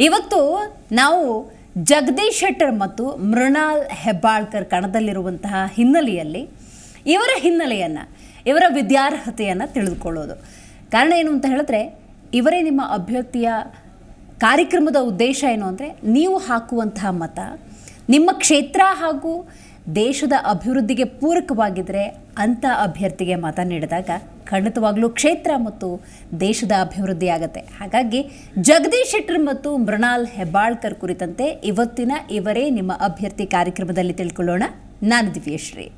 ಇವತ್ತು ನಾವು ಜಗದೀಶ್ ಶೆಟ್ಟರ್ ಮತ್ತು ಮೃಣಾಲ್ ಹೆಬ್ಬಾಳ್ಕರ್ ಕಣದಲ್ಲಿರುವಂತಹ ಹಿನ್ನೆಲೆಯಲ್ಲಿ ಇವರ ಹಿನ್ನೆಲೆಯನ್ನು, ಇವರ ವಿದ್ಯಾರ್ಹತೆಯನ್ನು ತಿಳಿದುಕೊಳ್ಳೋದು. ಕಾರಣ ಏನು ಅಂತ ಹೇಳಿದ್ರೆ, ಇವರೇ ನಿಮ್ಮ ಅಭ್ಯರ್ಥಿಯ ಕಾರ್ಯಕ್ರಮದ ಉದ್ದೇಶ ಏನು ಅಂದರೆ, ನೀವು ಹಾಕುವಂತಹ ಮತ, ನಿಮ್ಮ ಕ್ಷೇತ್ರ ಹಾಗೂ ದೇಶದ ಅಭಿವೃದ್ಧಿಗೆ ಪೂರಕವಾಗಿದ್ದರೆ ಅಂಥ ಅಭ್ಯರ್ಥಿಗೆ ಮತ ನೀಡಿದಾಗ ಖಂಡಿತವಾಗ್ಲೂ ಕ್ಷೇತ್ರ ಮತ್ತು ದೇಶದ ಅಭಿವೃದ್ಧಿ ಆಗುತ್ತೆ. ಹಾಗಾಗಿ ಜಗದೀಶ್ ಶೆಟ್ಟರ್ ಮತ್ತು ಮೃಣಾಲ್ ಹೆಬ್ಬಾಳ್ಕರ್ ಕುರಿತಂತೆ ಇವತ್ತಿನ ಇವರೇ ನಿಮ್ಮ ಅಭ್ಯರ್ಥಿ ಕಾರ್ಯಕ್ರಮದಲ್ಲಿ ತಿಳ್ಕೊಳ್ಳೋಣ. ನಾನು ದಿವ್ಯಶ್ರೀ.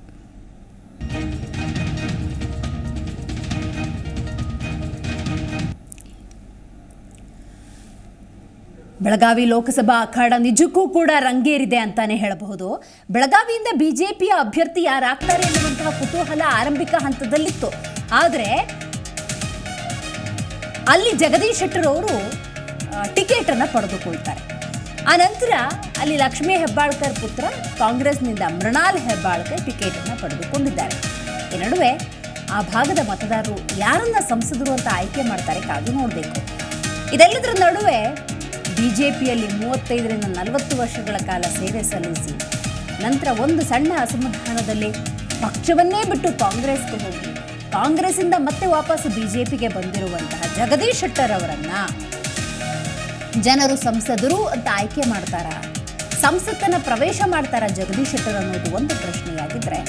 ಬೆಳಗಾವಿ ಲೋಕಸಭಾ ಅಖಾಡ ನಿಜಕ್ಕೂ ಕೂಡ ರಂಗೇರಿದೆ ಅಂತಾನೆ ಹೇಳಬಹುದು. ಬೆಳಗಾವಿಯಿಂದ ಬಿಜೆಪಿಯ ಅಭ್ಯರ್ಥಿ ಯಾರಾಗ್ತಾರೆ ಎನ್ನುವಂತಹ ಕುತೂಹಲ ಆರಂಭಿಕ ಹಂತದಲ್ಲಿತ್ತು. ಆದರೆ ಅಲ್ಲಿ ಜಗದೀಶ್ ಶೆಟ್ಟರ್ ಅವರು ಟಿಕೆಟ್ ಅನ್ನ ಪಡೆದುಕೊಳ್ತಾರೆ. ಆ ನಂತರ ಅಲ್ಲಿ ಲಕ್ಷ್ಮೀ ಹೆಬ್ಬಾಳ್ಕರ್ ಪುತ್ರ ಕಾಂಗ್ರೆಸ್ನಿಂದ ಮೃಣಾಲ್ ಹೆಬ್ಬಾಳ್ಕರ್ ಟಿಕೆಟ್ ಅನ್ನ ಪಡೆದುಕೊಂಡಿದ್ದಾರೆ. ಈ ನಡುವೆ ಆ ಭಾಗದ ಮತದಾರರು ಯಾರನ್ನ ಸಂಸದರು ಅಂತ ಆಯ್ಕೆ ಮಾಡ್ತಾರೆ ಕಾದು ನೋಡಬೇಕು. ಇದೆಲ್ಲದರ ನಡುವೆ ಬಿಜೆಪಿಯಲ್ಲಿ ಮೂವತ್ತೈದರಿಂದ ನಲವತ್ತು ವರ್ಷಗಳ ಕಾಲ ಸೇವೆ ಸಲ್ಲಿಸಿ, ನಂತರ ಒಂದು ಸಣ್ಣ ಅಸಮಾಧಾನದಲ್ಲಿ ಪಕ್ಷವನ್ನೇ ಬಿಟ್ಟು ಕಾಂಗ್ರೆಸ್ಗೆ ಹೋಗಿ ಕಾಂಗ್ರೆಸ್ಸಿಂದ ಮತ್ತೆ ವಾಪಸ್ ಬಿಜೆಪಿಗೆ ಬಂದಿರುವಂತಹ ಜಗದೀಶ್ ಶೆಟ್ಟರ್ ಅವರನ್ನ ಜನರು ಸಂಸದರು ಅಂತ ಆಯ್ಕೆ ಮಾಡ್ತಾರ. ಸಂಸತ್ತನ್ನ ಪ್ರವೇಶ ಮಾಡ್ತಾರ ಜಗದೀಶ್ ಶೆಟ್ಟರ್ ಅನ್ನೋದು ಒಂದು ಪ್ರಶ್ನೆಯಾಗಿದ್ರೆ,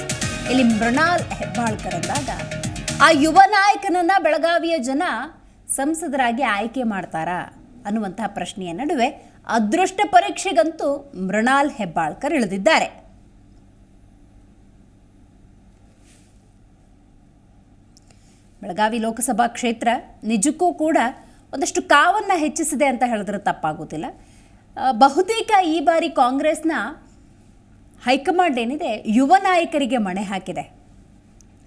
ಇಲ್ಲಿ ಮೃಣಾಲ್ ಹೆಬ್ಬಾಳ್ಕರ್ ಅಂದಾಗ, ಆ ಯುವ ನಾಯಕನನ್ನ ಬೆಳಗಾವಿಯ ಜನ ಸಂಸದರಾಗಿ ಆಯ್ಕೆ ಮಾಡ್ತಾರಾ? ಅನ್ನುವಂತಹ ಪ್ರಶ್ನೆಯ ನಡುವೆ ಅದೃಷ್ಟ ಪರೀಕ್ಷೆಗಂತೂ ಮೃಣಾಲ್ ಹೆಬ್ಬಾಳ್ಕರ್ ಇಳಿದಿದ್ದಾರೆ. ಬೆಳಗಾವಿ ಲೋಕಸಭಾ ಕ್ಷೇತ್ರ ನಿಜಕ್ಕೂ ಕೂಡ ಒಂದಷ್ಟು ಕಾವನ್ನು ಹೆಚ್ಚಿಸಿದೆ ಅಂತ ಹೇಳಿದ್ರೆ ತಪ್ಪಾಗೋದಿಲ್ಲ ಬಹುತೇಕ ಈ ಬಾರಿ ಕಾಂಗ್ರೆಸ್ನ ಹೈಕಮಾಂಡ್ ಏನಿದೆ, ಯುವ ನಾಯಕರಿಗೆ ಮಣೆ ಹಾಕಿದೆ.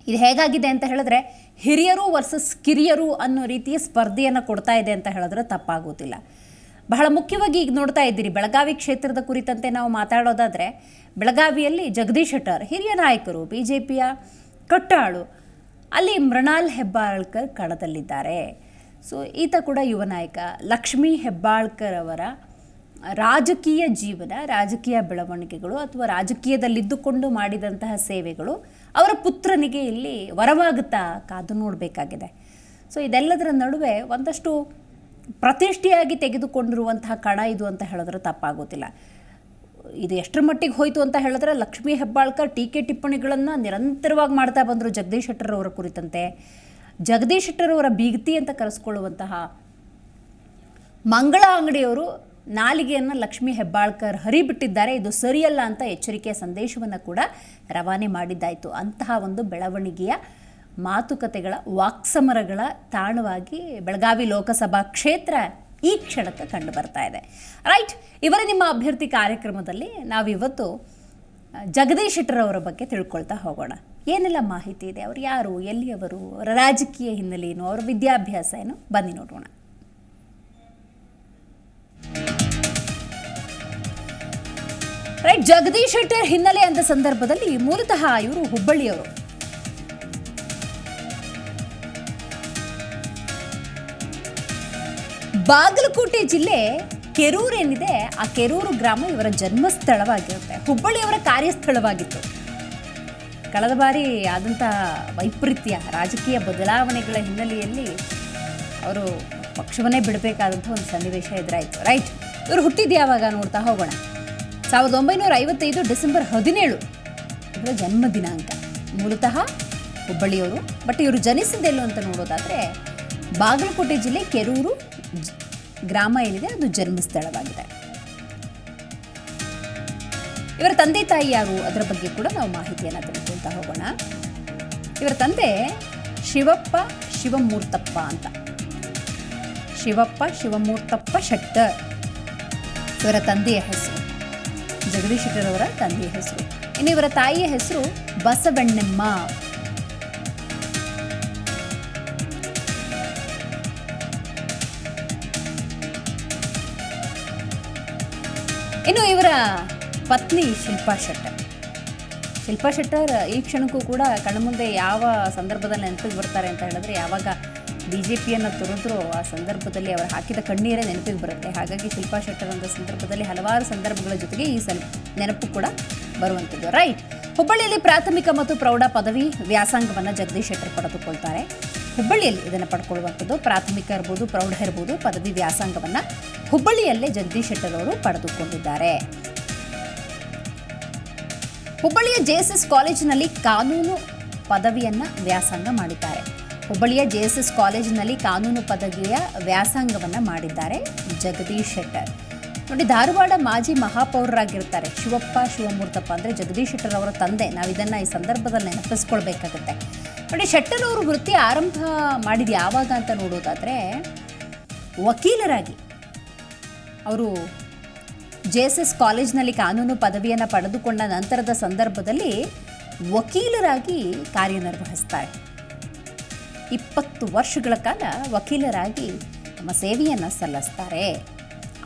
ಇದು ಹೇಗಾಗಿದೆ ಅಂತ ಹೇಳಿದ್ರೆ, ಹಿರಿಯರು ವರ್ಸಸ್ ಕಿರಿಯರು ಅನ್ನೋ ರೀತಿಯ ಸ್ಪರ್ಧೆಯನ್ನು ಕೊಡ್ತಾ ಇದೆ ಅಂತ ಹೇಳಿದ್ರೆ ತಪ್ಪಾಗೋದಿಲ್ಲ. ಬಹಳ ಮುಖ್ಯವಾಗಿ ಈಗ ನೋಡ್ತಾ ಇದ್ದೀರಿ, ಬೆಳಗಾವಿ ಕ್ಷೇತ್ರದ ಕುರಿತಂತೆ ನಾವು ಮಾತಾಡೋದಾದರೆ, ಬೆಳಗಾವಿಯಲ್ಲಿ ಜಗದೀಶ್ ಶೆಟ್ಟರ್, ಹಿರಿಯ ನಾಯಕರು ಬಿ ಜೆ ಪಿಯ ಕಟ್ಟಾಳು, ಅಲ್ಲಿ ಮೃಣಾಲ್ ಹೆಬ್ಬಾಳ್ಕರ್ ಕಣದಲ್ಲಿದ್ದಾರೆ. ಸೊ ಈತ ಕೂಡ ಯುವ ನಾಯಕ. ಲಕ್ಷ್ಮೀ ಹೆಬ್ಬಾಳ್ಕರ್ ಅವರ ರಾಜಕೀಯ ಜೀವನ ರಾಜಕೀಯ ಬೆಳವಣಿಗೆಗಳು ಅಥವಾ ರಾಜಕೀಯದಲ್ಲಿದ್ದುಕೊಂಡು ಮಾಡಿದಂತಹ ಸೇವೆಗಳು ಅವರ ಪುತ್ರನಿಗೆ ಇಲ್ಲಿ ವರವಾಗುತ್ತಾ ಕಾದು ನೋಡಬೇಕಾಗಿದೆ. ಸೊ ಇದೆಲ್ಲದರ ನಡುವೆ ಒಂದಷ್ಟು ಪ್ರತಿಷ್ಠೆಯಾಗಿ ತೆಗೆದುಕೊಂಡಿರುವಂತಹ ಕಣ ಇದು ಅಂತ ಹೇಳಿದ್ರೆ ತಪ್ಪಾಗೋದಿಲ್ಲ. ಇದು ಎಷ್ಟರ ಮಟ್ಟಿಗೆ ಹೋಯಿತು ಅಂತ ಹೇಳಿದ್ರೆ ಲಕ್ಷ್ಮೀ ಹೆಬ್ಬಾಳ್ಕರ್ ಟೀಕೆ ಟಿಪ್ಪಣಿಗಳನ್ನು ನಿರಂತರವಾಗಿ ಮಾಡ್ತಾ ಬಂದರು ಜಗದೀಶ್ ಶೆಟ್ಟರ್ ಅವರ ಕುರಿತಂತೆ. ಜಗದೀಶ್ ಶೆಟ್ಟರ್ ಅವರ ಬೀಗತಿ ಅಂತ ಕರೆಸ್ಕೊಳ್ಳುವಂತಹ ಮಂಗಳ ಅಂಗಡಿಯವರು ನಾಲಿಗೆಯನ್ನು ಲಕ್ಷ್ಮೀ ಹೆಬ್ಬಾಳ್ಕರ್ ಹರಿಬಿಟ್ಟಿದ್ದಾರೆ. ಇದು ಸರಿಯಲ್ಲ ಅಂತ ಎಚ್ಚರಿಕೆಯ ಸಂದೇಶವನ್ನು ಕೂಡ ರವಾನೆ ಮಾಡಿದ್ದಾಯಿತು. ಅಂತಹ ಒಂದು ಬೆಳವಣಿಗೆಯ ಮಾತುಕತೆಗಳ, ವಾಕ್ಸಮರಗಳ ತಾಣವಾಗಿ ಬೆಳಗಾವಿ ಲೋಕಸಭಾ ಕ್ಷೇತ್ರ ಈ ಕ್ಷಣಕ್ಕೆ ಕಂಡು ಬರ್ತಾ ಇದೆ. ರೈಟ್, ಇವರ ನಿಮ್ಮ ಅಭ್ಯರ್ಥಿ ಕಾರ್ಯಕ್ರಮದಲ್ಲಿ ನಾವಿವತ್ತು ಜಗದೀಶ್ ಶೆಟ್ಟರವರ ಬಗ್ಗೆ ತಿಳ್ಕೊಳ್ತಾ ಹೋಗೋಣ. ಏನೆಲ್ಲ ಮಾಹಿತಿ ಇದೆ? ಅವರು ಯಾರು? ಎಲ್ಲಿಯವರು? ಅವರ ರಾಜಕೀಯ ಹಿನ್ನೆಲೆ ಏನು ಅವರ ವಿದ್ಯಾಭ್ಯಾಸ ಏನು? ಬನ್ನಿ ನೋಡೋಣ. ರೈಟ್, ಜಗದೀಶ್ ಶೆಟ್ಟರ್ ಹಿನ್ನೆಲೆ ಅಂತ ಸಂದರ್ಭದಲ್ಲಿ ಮೂಲತಃ ಇವರು ಹುಬ್ಬಳ್ಳಿಯವರು. ಬಾಗಲಕೋಟೆ ಜಿಲ್ಲೆ ಕೆರೂರು ಏನಿದೆ, ಆ ಕೆರೂರು ಗ್ರಾಮ ಇವರ ಜನ್ಮಸ್ಥಳವಾಗಿರುತ್ತೆ. ಹುಬ್ಬಳ್ಳಿಯವರ ಕಾರ್ಯಸ್ಥಳವಾಗಿತ್ತು. ಕಳೆದ ಬಾರಿ ಆದಂತಹ ವೈಪರೀತ್ಯ, ರಾಜಕೀಯ ಬದಲಾವಣೆಗಳ ಹಿನ್ನೆಲೆಯಲ್ಲಿ ಅವರು ಪಕ್ಷವನ್ನೇ ಬಿಡಬೇಕಾದಂಥ ಒಂದು ಸನ್ನಿವೇಶ ಎದುರಾಯಿತು. ರೈಟ್, ಇವರು ಹುಟ್ಟಿದ್ಯಾವಾಗ ನೋಡ್ತಾ ಹೋಗೋಣ. ಸಾವಿರದ ಒಂಬೈನೂರ ಐವತ್ತೈದು ಡಿಸೆಂಬರ್ ಹದಿನೇಳು ಇವರ ಜನ್ಮ ದಿನಾಂಕ ಮೂಲತಃ ಹುಬ್ಬಳ್ಳಿಯವರು, ಬಟ್ ಇವರು ಜನಿಸಿದ್ದೆಲ್ಲೋ ಅಂತ ನೋಡೋದಾದರೆ ಬಾಗಲಕೋಟೆ ಜಿಲ್ಲೆ ಕೆರೂರು ಗ್ರಾಮ ಏನಿದೆ, ಅದು ಜನ್ಮಸ್ಥಳವಾಗಿದೆ. ಇವರ ತಂದೆ ತಾಯಿ ಯಾರು ಅದರ ಬಗ್ಗೆ ಕೂಡ ನಾವು ಮಾಹಿತಿಯನ್ನು ತಿಳ್ಕೊಳ್ತಾ ಹೋಗೋಣ. ಇವರ ತಂದೆ ಶಿವಪ್ಪ ಶಿವಮೂರ್ತಪ್ಪ ಅಂತ. ಶಿವಪ್ಪ ಶಿವಮೂರ್ತಪ್ಪ ಶೆಟ್ಟರ್. ಇವರ ತಂದೆಯ ಹೆಸರು. ಜಗದೀಶ್ ತಂದೆಯ ಹೆಸರು. ಇನ್ನು ಇವರ ತಾಯಿಯ ಹೆಸರು ಬಸವಣ್ಣಮ್ಮ. ಇನ್ನು ಇವರ ಪತ್ನಿ ಶಿಲ್ಪಾ ಶೆಟ್ಟರ್. ಶಿಲ್ಪಾ ಶೆಟ್ಟರ್ ಈ ಕ್ಷಣಕ್ಕೂ ಕೂಡ ಕಣ್ಮುಂದೆ ಯಾವ ಸಂದರ್ಭದಲ್ಲಿ ನೆನಪಿಗೆ ಬರ್ತಾರೆ ಅಂತ ಹೇಳಿದ್ರೆ, ಯಾವಾಗ ಬಿ ಜೆ ಪಿಯನ್ನು ತೊರೆದ್ರು ಆ ಸಂದರ್ಭದಲ್ಲಿ ಅವರು ಹಾಕಿದ ಕಣ್ಣೀರೇ ನೆನಪಿಗೆ ಬರುತ್ತೆ. ಹಾಗಾಗಿ ಶಿಲ್ಪಾ ಶೆಟ್ಟರ್ ಅಂತ ಸಂದರ್ಭದಲ್ಲಿ ಹಲವಾರು ಸಂದರ್ಭಗಳ ಜೊತೆಗೆ ಈ ಸಲ ನೆನಪು ಕೂಡ ಬರುವಂಥದ್ದು. ರೈಟ್. ಹುಬ್ಬಳ್ಳಿಯಲ್ಲಿ ಪ್ರಾಥಮಿಕ ಮತ್ತು ಪ್ರೌಢ ಪದವಿ ವ್ಯಾಸಂಗವನ್ನು ಜಗದೀಶ್ ಶೆಟ್ಟರ್ ಪಡೆದುಕೊಳ್ತಾರೆ. ಹುಬ್ಬಳ್ಳಿಯಲ್ಲಿ ಇದನ್ನು ಪಡ್ಕೊಳ್ಳುವಂಥದ್ದು ಪ್ರಾಥಮಿಕ ಇರ್ಬೋದು, ಪ್ರೌಢ ಇರ್ಬೋದು, ಪದವಿ ವ್ಯಾಸಂಗವನ್ನು ಹುಬ್ಬಳ್ಳಿಯಲ್ಲೇ ಜಗದೀಶ್ ಶೆಟ್ಟರ್ ಅವರು ಪಡೆದುಕೊಂಡಿದ್ದಾರೆ. ಹುಬ್ಬಳ್ಳಿಯ ಜೆಎಸ್ಎಸ್ ಕಾಲೇಜಿನಲ್ಲಿ ಕಾನೂನು ಪದವಿಯನ್ನು ವ್ಯಾಸಂಗ ಮಾಡಿದ್ದಾರೆ. ಹುಬ್ಬಳ್ಳಿಯ ಎಸ್ ಕಾಲೇಜಿನಲ್ಲಿ ಕಾನೂನು ಪದವಿಯ ವ್ಯಾಸಂಗವನ್ನು ಮಾಡಿದ್ದಾರೆ ಜಗದೀಶ್ ಶೆಟ್ಟರ್. ನೋಡಿ, ಧಾರವಾಡ ಮಾಜಿ ಮಹಾಪೌರರಾಗಿರ್ತಾರೆ. ಶಿವಪ್ಪ, ಶಿವಮೂರ್ತಪ್ಪ ಅಂದರೆ ಜಗದೀಶ್ ಶೆಟ್ಟರ್ ಅವರ ತಂದೆ. ನಾವು ಇದನ್ನು ಈ ಸಂದರ್ಭದಲ್ಲಿ ನೆನಪಿಸ್ಕೊಳ್ಬೇಕಾಗುತ್ತೆ. ನೋಡಿ ಶೆಟ್ಟರ್ ಅವರು ವೃತ್ತಿ ಆರಂಭ ಮಾಡಿದ ಯಾವಾಗ ಅಂತ ನೋಡೋದಾದರೆ ವಕೀಲರಾಗಿ. ಅವರು ಜೆ ಎಸ್ ಎಸ್ ಕಾಲೇಜ್ನಲ್ಲಿ ಕಾನೂನು ಪದವಿಯನ್ನು ಪಡೆದುಕೊಂಡ ನಂತರದ ಸಂದರ್ಭದಲ್ಲಿ ವಕೀಲರಾಗಿ ಕಾರ್ಯನಿರ್ವಹಿಸ್ತಾರೆ. ಇಪ್ಪತ್ತು ವರ್ಷಗಳ ಕಾಲ ವಕೀಲರಾಗಿ ತಮ್ಮ ಸೇವೆಯನ್ನು ಸಲ್ಲಿಸ್ತಾರೆ.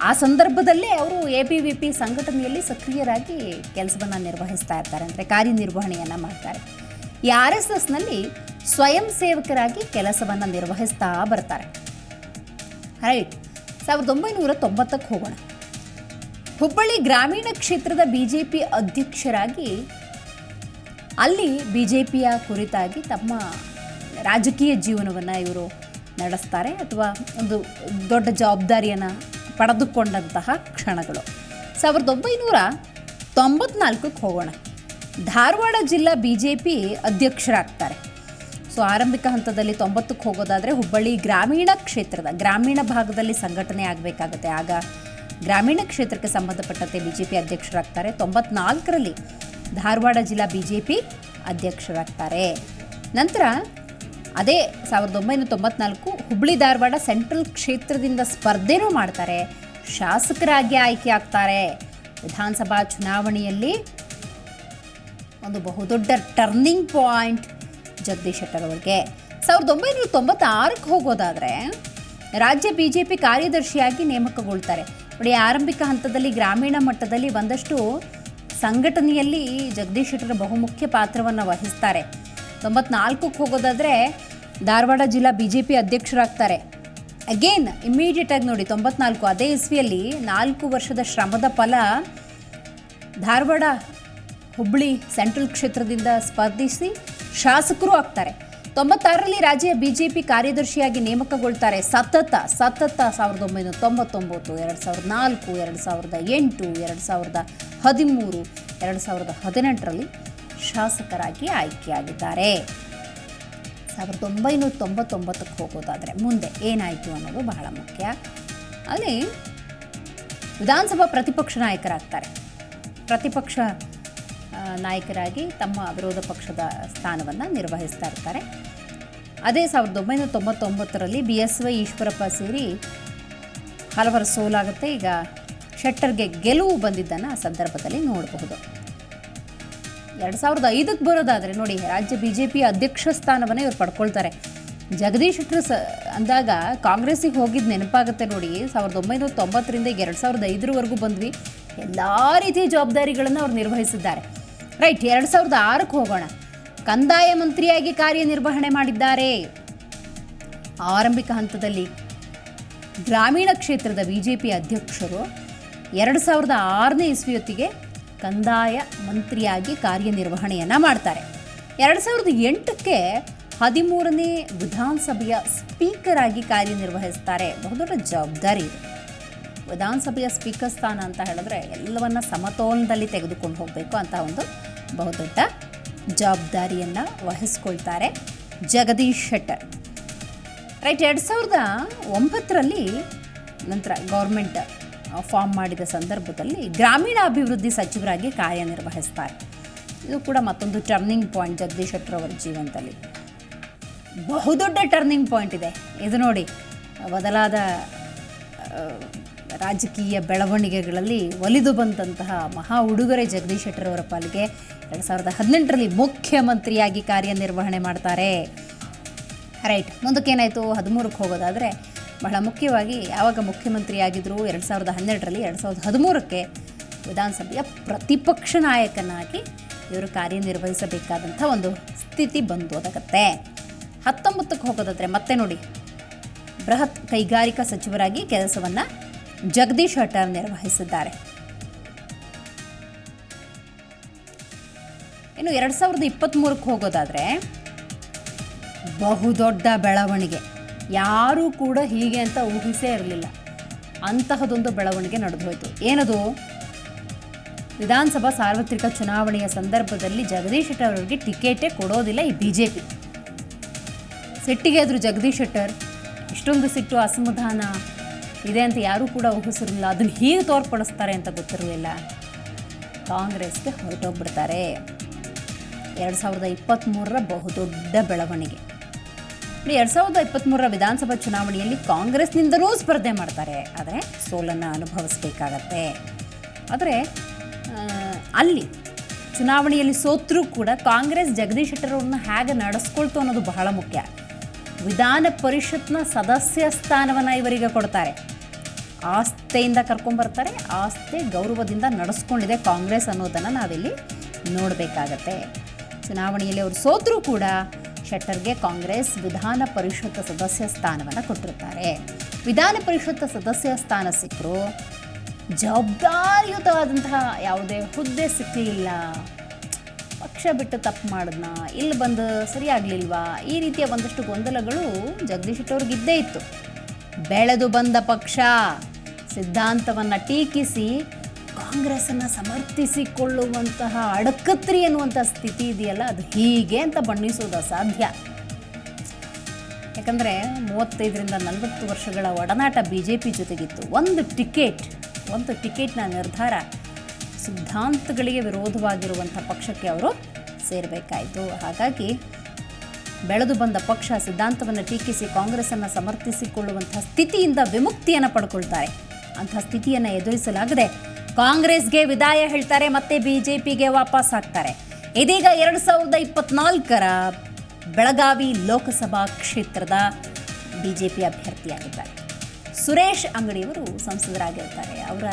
ಆ ಸಂದರ್ಭದಲ್ಲೇ ಅವರು ಎ ಬಿ ವಿ ಪಿ ಸಂಘಟನೆಯಲ್ಲಿ ಸಕ್ರಿಯರಾಗಿ ಕೆಲಸವನ್ನು ನಿರ್ವಹಿಸ್ತಾ ಇರ್ತಾರೆ, ಅಂದರೆ ಕಾರ್ಯನಿರ್ವಹಣೆಯನ್ನು ಮಾಡ್ತಾರೆ. ಈ ಆರ್ ಎಸ್ ಎಸ್ನಲ್ಲಿ ಸ್ವಯಂ ಸೇವಕರಾಗಿ ಕೆಲಸವನ್ನು ನಿರ್ವಹಿಸ್ತಾ ಬರ್ತಾರೆ. ರೈಟ್, ಸಾವಿರದ ಒಂಬೈನೂರ ತೊಂಬತ್ತಕ್ಕೆ ಹೋಗೋಣ. ಹುಬ್ಬಳ್ಳಿ ಗ್ರಾಮೀಣ ಕ್ಷೇತ್ರದ ಬಿಜೆಪಿ ಅಧ್ಯಕ್ಷರಾಗಿ ಅಲ್ಲಿ ಬಿಜೆಪಿಯ ಕುರಿತಾಗಿ ತಮ್ಮ ರಾಜಕೀಯ ಜೀವನವನ್ನು ಇವರು ನಡೆಸ್ತಾರೆ ಅಥವಾ ಒಂದು ದೊಡ್ಡ ಜವಾಬ್ದಾರಿಯನ್ನು ಪಡೆದುಕೊಂಡಂತಹ ಕ್ಷಣಗಳು. ಸಾವಿರದ ಒಂಬೈನೂರ ತೊಂಬತ್ನಾಲ್ಕಕ್ಕೆ ಹೋಗೋಣ. ಧಾರವಾಡ ಜಿಲ್ಲಾ ಬಿ ಜೆ ಪಿ ಅಧ್ಯಕ್ಷರಾಗ್ತಾರೆ. ಸೊ ಆರಂಭಿಕ ಹಂತದಲ್ಲಿ ತೊಂಬತ್ತಕ್ಕೆ ಹೋಗೋದಾದರೆ ಹುಬ್ಬಳ್ಳಿ ಗ್ರಾಮೀಣ ಕ್ಷೇತ್ರದ, ಗ್ರಾಮೀಣ ಭಾಗದಲ್ಲಿ ಸಂಘಟನೆ ಆಗಬೇಕಾಗತ್ತೆ. ಆಗ ಗ್ರಾಮೀಣ ಕ್ಷೇತ್ರಕ್ಕೆ ಸಂಬಂಧಪಟ್ಟಂತೆ ಬಿ ಜೆ ಪಿ ಅಧ್ಯಕ್ಷರಾಗ್ತಾರೆ. ತೊಂಬತ್ನಾಲ್ಕರಲ್ಲಿ ಧಾರವಾಡ ಜಿಲ್ಲಾ ಬಿ ಜೆ ಪಿ ಅಧ್ಯಕ್ಷರಾಗ್ತಾರೆ. ನಂತರ ಅದೇ ಸಾವಿರದ ಒಂಬೈನೂರ ತೊಂಬತ್ನಾಲ್ಕು ಹುಬ್ಳಿ ಧಾರವಾಡ ಸೆಂಟ್ರಲ್ ಕ್ಷೇತ್ರದಿಂದ ಸ್ಪರ್ಧೆನೂ ಮಾಡ್ತಾರೆ. ಶಾಸಕರಾಗಿ ಆಯ್ಕೆ ಆಗ್ತಾರೆ. ವಿಧಾನಸಭಾ ಚುನಾವಣೆಯಲ್ಲಿ ಒಂದು ಬಹುದೊಡ್ಡ ಟರ್ನಿಂಗ್ ಪಾಯಿಂಟ್ ಜಗದೀಶ್ ಶೆಟ್ಟರ್ ಅವರಿಗೆ. ಸಾವಿರದ ಒಂಬೈನೂರ ತೊಂಬತ್ತಾರಕ್ಕೆ ಹೋಗೋದಾದರೆ ರಾಜ್ಯ ಬಿ ಜೆ ಪಿ ಕಾರ್ಯದರ್ಶಿಯಾಗಿ ನೇಮಕಗೊಳ್ತಾರೆ. ನೋಡಿ, ಆರಂಭಿಕ ಹಂತದಲ್ಲಿ ಗ್ರಾಮೀಣ ಮಟ್ಟದಲ್ಲಿ ಒಂದಷ್ಟು ಸಂಘಟನೆಯಲ್ಲಿ ಜಗದೀಶ್ ಶೆಟ್ಟರ್ ಬಹುಮುಖ್ಯ ಪಾತ್ರವನ್ನು ವಹಿಸ್ತಾರೆ. ತೊಂಬತ್ನಾಲ್ಕಕ್ಕೆ ಹೋಗೋದಾದರೆ ಧಾರವಾಡ ಜಿಲ್ಲಾ ಬಿ ಜೆ ಪಿ ಅಧ್ಯಕ್ಷರಾಗ್ತಾರೆ ಅಗೇನ್ ಇಮ್ಮಿಡಿಯೇಟಾಗಿ ನೋಡಿ, ತೊಂಬತ್ನಾಲ್ಕು, ಅದೇ ಇಸ್ವಿಯಲ್ಲಿ ನಾಲ್ಕು ವರ್ಷದ ಶ್ರಮದ ಫಲ ಧಾರವಾಡ ಹುಬ್ಬಳ್ಳಿ ಸೆಂಟ್ರಲ್ ಕ್ಷೇತ್ರದಿಂದ ಸ್ಪರ್ಧಿಸಿ ಶಾಸಕರು ಆಗ್ತಾರೆ. ತೊಂಬತ್ತಾರರಲ್ಲಿ ರಾಜ್ಯ ಬಿಜೆಪಿ ಕಾರ್ಯದರ್ಶಿಯಾಗಿ ನೇಮಕಗೊಳ್ತಾರೆ. ಸತತ ಸತತ ಸಾವಿರದ ಒಂಬೈನೂರ ತೊಂಬತ್ತೊಂಬತ್ತು, ಎರಡು ಸಾವಿರದ ನಾಲ್ಕು, ಎರಡು ಸಾವಿರದ ಎಂಟು, ಎರಡು ಸಾವಿರದ ಹದಿಮೂರು, ಎರಡು ಸಾವಿರದ ಹದಿನೆಂಟರಲ್ಲಿ ಶಾಸಕರಾಗಿ ಆಯ್ಕೆಯಾಗಿದ್ದಾರೆ. ಸಾವಿರದ ಒಂಬೈನೂರ ತೊಂಬತ್ತೊಂಬತ್ತಕ್ಕೆ ಹೋಗೋದಾದರೆ ಮುಂದೆ ಏನಾಯಿತು ಅನ್ನೋದು ಬಹಳ ಮುಖ್ಯ. ಅಲ್ಲಿ ವಿಧಾನಸಭಾ ಪ್ರತಿಪಕ್ಷ ನಾಯಕರಾಗ್ತಾರೆ. ಪ್ರತಿಪಕ್ಷ ನಾಯಕರಾಗಿ ತಮ್ಮ ವಿರೋಧ ಪಕ್ಷದ ಸ್ಥಾನವನ್ನು ನಿರ್ವಹಿಸ್ತಾ ಇರ್ತಾರೆ. ಅದೇ ಸಾವಿರದ ಒಂಬೈನೂರ ತೊಂಬತ್ತೊಂಬತ್ತರಲ್ಲಿ ಬಿ ಎಸ್ ವೈ ಈಶ್ವರಪ್ಪ ಸೇರಿ ಹಲವರು ಸೋಲಾಗುತ್ತೆ. ಈಗ ಶೆಟ್ಟರ್ಗೆ ಗೆಲುವು ಬಂದಿದ್ದನ್ನು ಆ ಸಂದರ್ಭದಲ್ಲಿ ನೋಡಬಹುದು. ಎರಡು ಸಾವಿರದ ಐದಕ್ಕೆ ಬರೋದಾದರೆ ನೋಡಿ, ರಾಜ್ಯ ಬಿ ಜೆ ಪಿ ಅಧ್ಯಕ್ಷ ಸ್ಥಾನವನ್ನೇ ಇವ್ರು ಪಡ್ಕೊಳ್ತಾರೆ. ಜಗದೀಶ್ ಶೆಟ್ಟರ್ ಅಂದಾಗ ಕಾಂಗ್ರೆಸ್ಸಿಗೆ ಹೋಗಿದ್ದು ನೆನಪಾಗುತ್ತೆ ನೋಡಿ, ಸಾವಿರದ ಒಂಬೈನೂರ ತೊಂಬತ್ತರಿಂದ ಎರಡ್ ಎರಡು ಸಾವಿರದ ಐದರವರೆಗೂ ಬಂದ್ವಿ. ಎಲ್ಲ ರೀತಿಯ ಜವಾಬ್ದಾರಿಗಳನ್ನು ಅವ್ರು ನಿರ್ವಹಿಸಿದ್ದಾರೆ. ರೈಟ್, ಎರಡು ಸಾವಿರದ ಆರಕ್ಕೆ ಹೋಗೋಣ. ಕಂದಾಯ ಮಂತ್ರಿಯಾಗಿ ಕಾರ್ಯನಿರ್ವಹಣೆ ಮಾಡಿದ್ದಾರೆ. ಆರಂಭಿಕ ಹಂತದಲ್ಲಿ ಗ್ರಾಮೀಣ ಕ್ಷೇತ್ರದ ಬಿ ಜೆ ಪಿ ಅಧ್ಯಕ್ಷರು ಎರಡು ಸಾವಿರದ ಆರನೇ ಇಸ್ವಿಯೊತ್ತಿಗೆ ಕಂದಾಯ ಮಂತ್ರಿಯಾಗಿ ಕಾರ್ಯನಿರ್ವಹಣೆಯನ್ನು ಮಾಡ್ತಾರೆ. ಎರಡು ಸಾವಿರದ ಎಂಟಕ್ಕೆ ಹದಿಮೂರನೇ ವಿಧಾನಸಭೆಯ ಸ್ಪೀಕರ್ ಆಗಿ ಕಾರ್ಯನಿರ್ವಹಿಸ್ತಾರೆ. ಬಹುದೊಡ್ಡ ಜವಾಬ್ದಾರಿ ಇದೆ. ವಿಧಾನಸಭೆಯ ಸ್ಪೀಕರ್ ಸ್ಥಾನ ಅಂತ ಹೇಳಿದ್ರೆ ಎಲ್ಲವನ್ನ ಸಮತೋಲನದಲ್ಲಿ ತೆಗೆದುಕೊಂಡು ಹೋಗಬೇಕು ಅಂತ ಒಂದು ಬಹುದೊಡ್ಡ ಜವಾಬ್ದಾರಿಯನ್ನು ವಹಿಸ್ಕೊಳ್ತಾರೆ ಜಗದೀಶ್ ಶೆಟ್ಟರ್. ರೈಟ್, ಎರಡು ಸಾವಿರದ ಒಂಬತ್ತರಲ್ಲಿ ನಂತರ ಗೌರ್ಮೆಂಟ್ ಫಾರ್ಮ್ ಮಾಡಿದ ಸಂದರ್ಭದಲ್ಲಿ ಗ್ರಾಮೀಣಾಭಿವೃದ್ಧಿ ಸಚಿವರಾಗಿ ಕಾರ್ಯನಿರ್ವಹಿಸ್ತಾರೆ. ಇದು ಕೂಡ ಮತ್ತೊಂದು ಟರ್ನಿಂಗ್ ಪಾಯಿಂಟ್ ಜಗದೀಶ್ ಶೆಟ್ಟರ್ ಅವರ ಜೀವನದಲ್ಲಿ. ಬಹುದೊಡ್ಡ ಟರ್ನಿಂಗ್ ಪಾಯಿಂಟ್ ಇದೆ. ಇದು ನೋಡಿ, ಬದಲಾದ ರಾಜಕೀಯ ಬೆಳವಣಿಗೆಗಳಲ್ಲಿ ಒಲಿದು ಬಂದಂತಹ ಮಹಾ ಉಡುಗೊರೆ ಜಗದೀಶ್ ಶೆಟ್ಟರ್ ಅವರ ಪಾಲಿಗೆ ಎರಡು ಸಾವಿರದ ಹದಿನೆಂಟರಲ್ಲಿ ಮುಖ್ಯಮಂತ್ರಿಯಾಗಿ ಕಾರ್ಯನಿರ್ವಹಣೆ ಮಾಡ್ತಾರೆ. ರೈಟ್ ಮುಂದಕ್ಕೇನಾಯಿತು ಹದಿಮೂರಕ್ಕೆ ಹೋಗೋದಾದರೆ ಬಹಳ ಮುಖ್ಯವಾಗಿ ಯಾವಾಗ ಮುಖ್ಯಮಂತ್ರಿ ಆಗಿದ್ದರು ಎರಡು ಸಾವಿರದ ಹನ್ನೆರಡರಲ್ಲಿ, ಎರಡು ಸಾವಿರದ ಹದಿಮೂರಕ್ಕೆ ವಿಧಾನಸಭೆಯ ಪ್ರತಿಪಕ್ಷ ನಾಯಕನಾಗಿ ಇವರು ಕಾರ್ಯನಿರ್ವಹಿಸಬೇಕಾದಂಥ ಒಂದು ಸ್ಥಿತಿ ಬಂದು ಒದಗತ್ತೆ ಹತ್ತೊಂಬತ್ತಕ್ಕೆ ಹೋಗೋದಾದರೆ ಮತ್ತೆ ನೋಡಿ. ಬೃಹತ್ ಕೈಗಾರಿಕಾ ಸಚಿವರಾಗಿ ಕೆಲಸವನ್ನು ಜಗದೀಶ್ ಶೆಟ್ಟರ್ ನಿರ್ವಹಿಸಿದ್ದಾರೆ. ಇನ್ನು ಎರಡು ಸಾವಿರದ ಇಪ್ಪತ್ತ್ಮೂರಕ್ಕೆ ಹೋಗೋದಾದರೆ ಬಹುದೊಡ್ಡ ಬೆಳವಣಿಗೆ. ಯಾರೂ ಕೂಡ ಹೀಗೆ ಅಂತ ಊಹಿಸೇ ಇರಲಿಲ್ಲ. ಅಂತಹದೊಂದು ಬೆಳವಣಿಗೆ ನಡೆದು ಹೋಯಿತು ಏನದು? ವಿಧಾನಸಭಾ ಸಾರ್ವತ್ರಿಕ ಚುನಾವಣೆಯ ಸಂದರ್ಭದಲ್ಲಿ ಜಗದೀಶ್ ಶೆಟ್ಟರ್ ಅವರಿಗೆ ಟಿಕೆಟೇ ಕೊಡೋದಿಲ್ಲ ಈ ಬಿ ಜೆ ಪಿ ಸಿಟ್ಟಿಗೆ ಆದರೂ ಜಗದೀಶ್ ಶೆಟ್ಟರ್, ಇಷ್ಟೊಂದು ಸಿಟ್ಟು ಅಸಮಾಧಾನ ಇದೆ ಅಂತ ಯಾರೂ ಕೂಡ ಊಹಿಸಿರಲಿಲ್ಲ. ಅದನ್ನು ಹೀಗೆ ತೋರ್ಪಡಿಸ್ತಾರೆ ಅಂತ ಗೊತ್ತಿರಲಿಲ್ಲ. ಕಾಂಗ್ರೆಸ್ಗೆ ಹೊರಟೋಗ್ಬಿಡ್ತಾರೆ. ಎರಡು ಸಾವಿರದ ಇಪ್ಪತ್ತ್ಮೂರರ ಬಹುದೊಡ್ಡ ಬೆಳವಣಿಗೆ. ಎರಡು ಸಾವಿರದ ಇಪ್ಪತ್ತ್ಮೂರರ ವಿಧಾನಸಭಾ ಚುನಾವಣೆಯಲ್ಲಿ ಕಾಂಗ್ರೆಸ್ನಿಂದಲೂ ಸ್ಪರ್ಧೆ ಮಾಡ್ತಾರೆ. ಆದರೆ ಸೋಲನ್ನು ಅನುಭವಿಸಬೇಕಾಗತ್ತೆ. ಆದರೆ ಅಲ್ಲಿ ಚುನಾವಣೆಯಲ್ಲಿ ಸೋತ್ರೂ ಕೂಡ ಕಾಂಗ್ರೆಸ್ ಜಗದೀಶ್ ಶೆಟ್ಟರ್ ಅವ್ರನ್ನ ಹೇಗೆ ನಡೆಸ್ಕೊಳ್ತು ಅನ್ನೋದು ಬಹಳ ಮುಖ್ಯ. ವಿಧಾನ ಪರಿಷತ್ನ ಸದಸ್ಯ ಸ್ಥಾನವನ್ನು ಇವರಿಗೆ ಕೊಡ್ತಾರೆ. ಆಸ್ತೆಯಿಂದ ಕರ್ಕೊಂಡ್ಬರ್ತಾರೆ ಆಸ್ತೆ ಗೌರವದಿಂದ ನಡೆಸ್ಕೊಂಡಿದೆ ಕಾಂಗ್ರೆಸ್ ಅನ್ನೋದನ್ನು ನಾವಿಲ್ಲಿ ನೋಡಬೇಕಾಗತ್ತೆ. ಚುನಾವಣೆಯಲ್ಲಿ ಅವರು ಸೋತರೂ ಕೂಡ ಶೆಟ್ಟರ್ಗೆ ಕಾಂಗ್ರೆಸ್ ವಿಧಾನ ಪರಿಷತ್ ಸದಸ್ಯ ಸ್ಥಾನವನ್ನು ಕೊಟ್ಟಿರ್ತಾರೆ ವಿಧಾನ ಪರಿಷತ್ ಸದಸ್ಯ ಸ್ಥಾನ ಸಿಕ್ಕರು, ಜವಾಬ್ದಾರಿಯುತವಾದಂತಹ ಯಾವುದೇ ಹುದ್ದೆ ಸಿಕ್ಕಲಿಲ್ಲ ಪಕ್ಷ ಬಿಟ್ಟು ತಪ್ಪು ಮಾಡಿದ್ನ, ಇಲ್ಲಿ ಬಂದು ಸರಿಯಾಗಲಿಲ್ವಾ ಈ ರೀತಿಯ ಒಂದಷ್ಟು ಗೊಂದಲಗಳು ಜಗದೀಶ್ ಇದ್ದೇ ಇತ್ತು. ಬೆಳೆದು ಬಂದ ಪಕ್ಷ ಸಿದ್ಧಾಂತವನ್ನು ಟೀಕಿಸಿ ಕಾಂಗ್ರೆಸ್ಸನ್ನು ಸಮರ್ಥಿಸಿಕೊಳ್ಳುವಂತಹ ಅಡಕತ್ರಿ ಅನ್ನುವಂಥ ಸ್ಥಿತಿ ಇದೆಯಲ್ಲ, ಅದು ಹೀಗೆ ಅಂತ ಬಣ್ಣಿಸೋದು ಅಸಾಧ್ಯ. ಯಾಕಂದರೆ ಮೂವತ್ತೈದರಿಂದ ನಲವತ್ತು ವರ್ಷಗಳ ಒಡನಾಟ ಬಿ ಜೆ ಪಿ ಜೊತೆಗಿತ್ತು. ಒಂದು ಟಿಕೆಟ್, ಒಂದು ಟಿಕೆಟ್ನ ನಿರ್ಧಾರ ಸಿದ್ಧಾಂತಗಳಿಗೆ ವಿರೋಧವಾಗಿರುವಂಥ ಪಕ್ಷಕ್ಕೆ ಅವರು ಸೇರಬೇಕಾಯಿತು. ಹಾಗಾಗಿ ಬೆಳೆದು ಬಂದ ಪಕ್ಷ ಸಿದ್ಧಾಂತವನ್ನು ಟೀಕಿಸಿ ಕಾಂಗ್ರೆಸ್ಸನ್ನು ಸಮರ್ಥಿಸಿಕೊಳ್ಳುವಂಥ ಸ್ಥಿತಿಯಿಂದ ವಿಮುಕ್ತಿಯನ್ನು ಪಡ್ಕೊಳ್ತಾರೆ. ಅಂಥ ಸ್ಥಿತಿಯನ್ನು ಎದುರಿಸಲಾಗದೆ ಕಾಂಗ್ರೆಸ್ಗೆ ವಿದಾಯ ಹೇಳ್ತಾರೆ, ಮತ್ತೆ ಬಿ ಜೆ ಪಿಗೆ ವಾಪಸ್ ಆಗ್ತಾರೆ. ಇದೀಗ ಎರಡು ಸಾವಿರದ ಇಪ್ಪತ್ನಾಲ್ಕರ ಬೆಳಗಾವಿ ಲೋಕಸಭಾ ಕ್ಷೇತ್ರದ ಬಿ ಜೆ ಪಿ ಅಭ್ಯರ್ಥಿಯಾಗಿದ್ದಾರೆ. ಸುರೇಶ್ ಅಂಗಡಿಯವರು ಸಂಸದರಾಗಿರ್ತಾರೆ. ಅವರ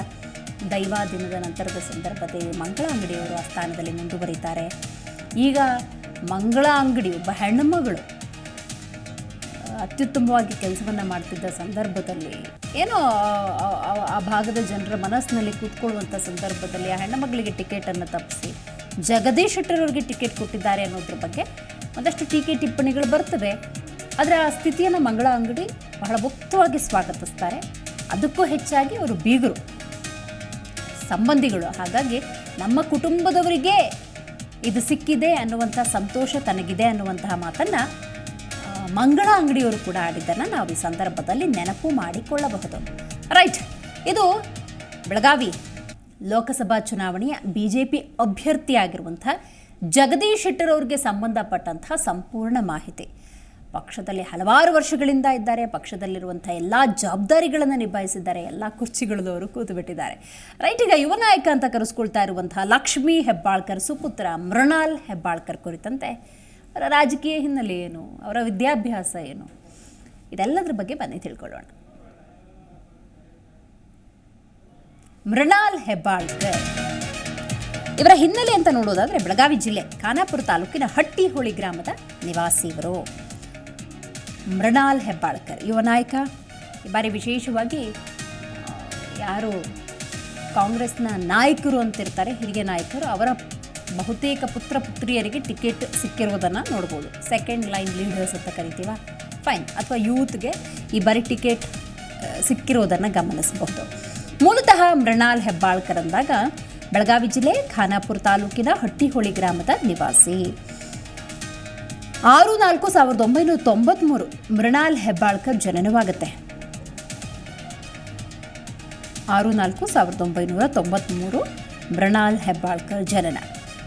ದೈವ ದಿನದ ನಂತರದ ಸಂದರ್ಭದಲ್ಲಿ ಮಂಗಳ ಅಂಗಡಿಯವರು ಆ ಸ್ಥಾನದಲ್ಲಿ ಮುಂದುವರಿತಾರೆ. ಈಗ ಮಂಗಳ ಅಂಗಡಿ ಒಬ್ಬ ಹೆಣ್ಣುಮಗಳು ಅತ್ಯುತ್ತಮವಾಗಿ ಕೆಲಸವನ್ನು ಮಾಡ್ತಿದ್ದ ಸಂದರ್ಭದಲ್ಲಿ ಏನೋ ಆ- ಭಾಗದ ಜನರ ಮನಸ್ಸಿನಲ್ಲಿ ಕೂತ್ಕೊಳ್ಳುವಂಥ ಸಂದರ್ಭದಲ್ಲಿ ಆ ಹೆಣ್ಣುಮಗಳಿಗೆ ಟಿಕೆಟನ್ನು ತಪ್ಪಿಸಿ ಜಗದೀಶ್ ಶೆಟ್ಟರ್ ಟಿಕೆಟ್ ಕೊಟ್ಟಿದ್ದಾರೆ ಅನ್ನೋದ್ರ ಬಗ್ಗೆ ಒಂದಷ್ಟು ಟೀಕೆ ಟಿಪ್ಪಣಿಗಳು ಬರ್ತವೆ. ಆದರೆ ಆ ಸ್ಥಿತಿಯನ್ನು ಮಂಗಳ ಅಂಗಡಿ ಬಹಳ ಮುಕ್ತವಾಗಿ ಸ್ವಾಗತಿಸ್ತಾರೆ. ಅದಕ್ಕೂ ಹೆಚ್ಚಾಗಿ ಅವರು ಬೀಗರು, ಸಂಬಂಧಿಗಳು. ಹಾಗಾಗಿ ನಮ್ಮ ಕುಟುಂಬದವರಿಗೆ ಇದು ಸಿಕ್ಕಿದೆ ಅನ್ನುವಂಥ ಸಂತೋಷ ತನಗಿದೆ ಅನ್ನುವಂತಹ ಮಾತನ್ನು ಮಂಗಳ ಅಂಗಡಿಯವರು ಕೂಡ ಆಡಿದ್ದನ್ನು ನಾವು ಈ ಸಂದರ್ಭದಲ್ಲಿ ನೆನಪು ಮಾಡಿಕೊಳ್ಳಬಹುದು. ರೈಟ್ ಇದು ಬೆಳಗಾವಿ ಲೋಕಸಭಾ ಚುನಾವಣೆಯ ಬಿ ಜೆ ಪಿ ಅಭ್ಯರ್ಥಿಯಾಗಿರುವಂಥ ಜಗದೀಶ್ ಶೆಟ್ಟರ್ ಅವರಿಗೆ ಸಂಬಂಧಪಟ್ಟಂತಹ ಸಂಪೂರ್ಣ ಮಾಹಿತಿ. ಪಕ್ಷದಲ್ಲಿ ಹಲವಾರು ವರ್ಷಗಳಿಂದ ಇದ್ದಾರೆ, ಪಕ್ಷದಲ್ಲಿರುವಂಥ ಎಲ್ಲ ಜವಾಬ್ದಾರಿಗಳನ್ನು ನಿಭಾಯಿಸಿದ್ದಾರೆ, ಎಲ್ಲ ಕುರ್ಚಿಗಳವರು ಕೂತುಬಿಟ್ಟಿದ್ದಾರೆ. ಕೂತು ಬಿಟ್ಟಿದ್ದಾರೆ ರೈಟ್ ಈಗ ಯುವ ನಾಯಕ ಅಂತ ಕರೆಸ್ಕೊಳ್ತಾ ಇರುವಂತಹ ಲಕ್ಷ್ಮೀ ಹೆಬ್ಬಾಳ್ಕರ್, ಸುಪುತ್ರ ಮೃಣಾಲ್ ಹೆಬ್ಬಾಳ್ಕರ್ ಕುರಿತಂತೆ ಅವರ ರಾಜಕೀಯ ಹಿನ್ನೆಲೆ ಏನು? ಅವರ ವಿದ್ಯಾಭ್ಯಾಸ ಏನು? ಇದೆಲ್ಲದರ ಬಗ್ಗೆ ಬನ್ನಿ ತಿಳ್ಕೊಳ್ಳೋಣ. ಮೃಣಾಲ್ ಹೆಬ್ಬಾಳ್ಕರ್. ಇವರ ಹಿನ್ನೆಲೆ ಅಂತ ನೋಡೋದಾದ್ರೆ ಬೆಳಗಾವಿ ಜಿಲ್ಲೆ, ಖಾನಾಪುರ ತಾಲೂಕಿನ ಹಟ್ಟಿಹೋಳಿ ಗ್ರಾಮದ ನಿವಾಸಿ ಇವರು. ಮೃಣಾಲ್ ಹೆಬ್ಬಾಳ್ಕರ್, ಯುವ ನಾಯಕ. ಈ ಬಾರಿ ವಿಶೇಷವಾಗಿ ಯಾರು ಕಾಂಗ್ರೆಸ್ನ ನಾಯಕರು ಅಂತಿರ್ತಾರೆ, ಹಿರಿಯ ನಾಯಕರು, ಅವರ ಬಹುತೇಕ ಪುತ್ರ ಪುತ್ರಿಯರಿಗೆ ಟಿಕೆಟ್ ಸಿಕ್ಕಿರುವುದನ್ನು ನೋಡ್ಬೋದು. ಸೆಕೆಂಡ್ ಲೈನ್ ಲೀಡರ್ಸ್ ಅಂತ ಕರಿತೀವ? ಫೈನ್ ಅಥವಾ ಯೂತ್ಗೆ ಈ ಬಾರಿ ಟಿಕೆಟ್ ಸಿಕ್ಕಿರೋದನ್ನ ಸಿಕ್ಕಿರೋದನ್ನು ಗಮನಿಸಬಹುದು. ಮೂಲತಃ ಮೃಣಾಲ್ ಹೆಬ್ಬಾಳ್ಕರ್ ಅಂದಾಗ ಬೆಳಗಾವಿ ಜಿಲ್ಲೆ ಖಾನಾಪುರ ತಾಲೂಕಿನ ಹಟ್ಟಿಹೊಳಿ ಗ್ರಾಮದ ನಿವಾಸಿ. ಆರು ನಾಲ್ಕು ಸಾವಿರದ ಒಂಬೈನೂರ ತೊಂಬತ್ಮೂರು ಮೃಣಾಲ್ ಹೆಬ್ಬಾಳ್ಕರ್ ಜನನವಾಗುತ್ತೆ. ಆರು ನಾಲ್ಕು ಸಾವಿರದ ಒಂಬೈನೂರ ತೊಂಬತ್ತ್ಮೂರು ಮೃಣಾಲ್ ಹೆಬ್ಬಾಳ್ಕರ್ ಜನನ.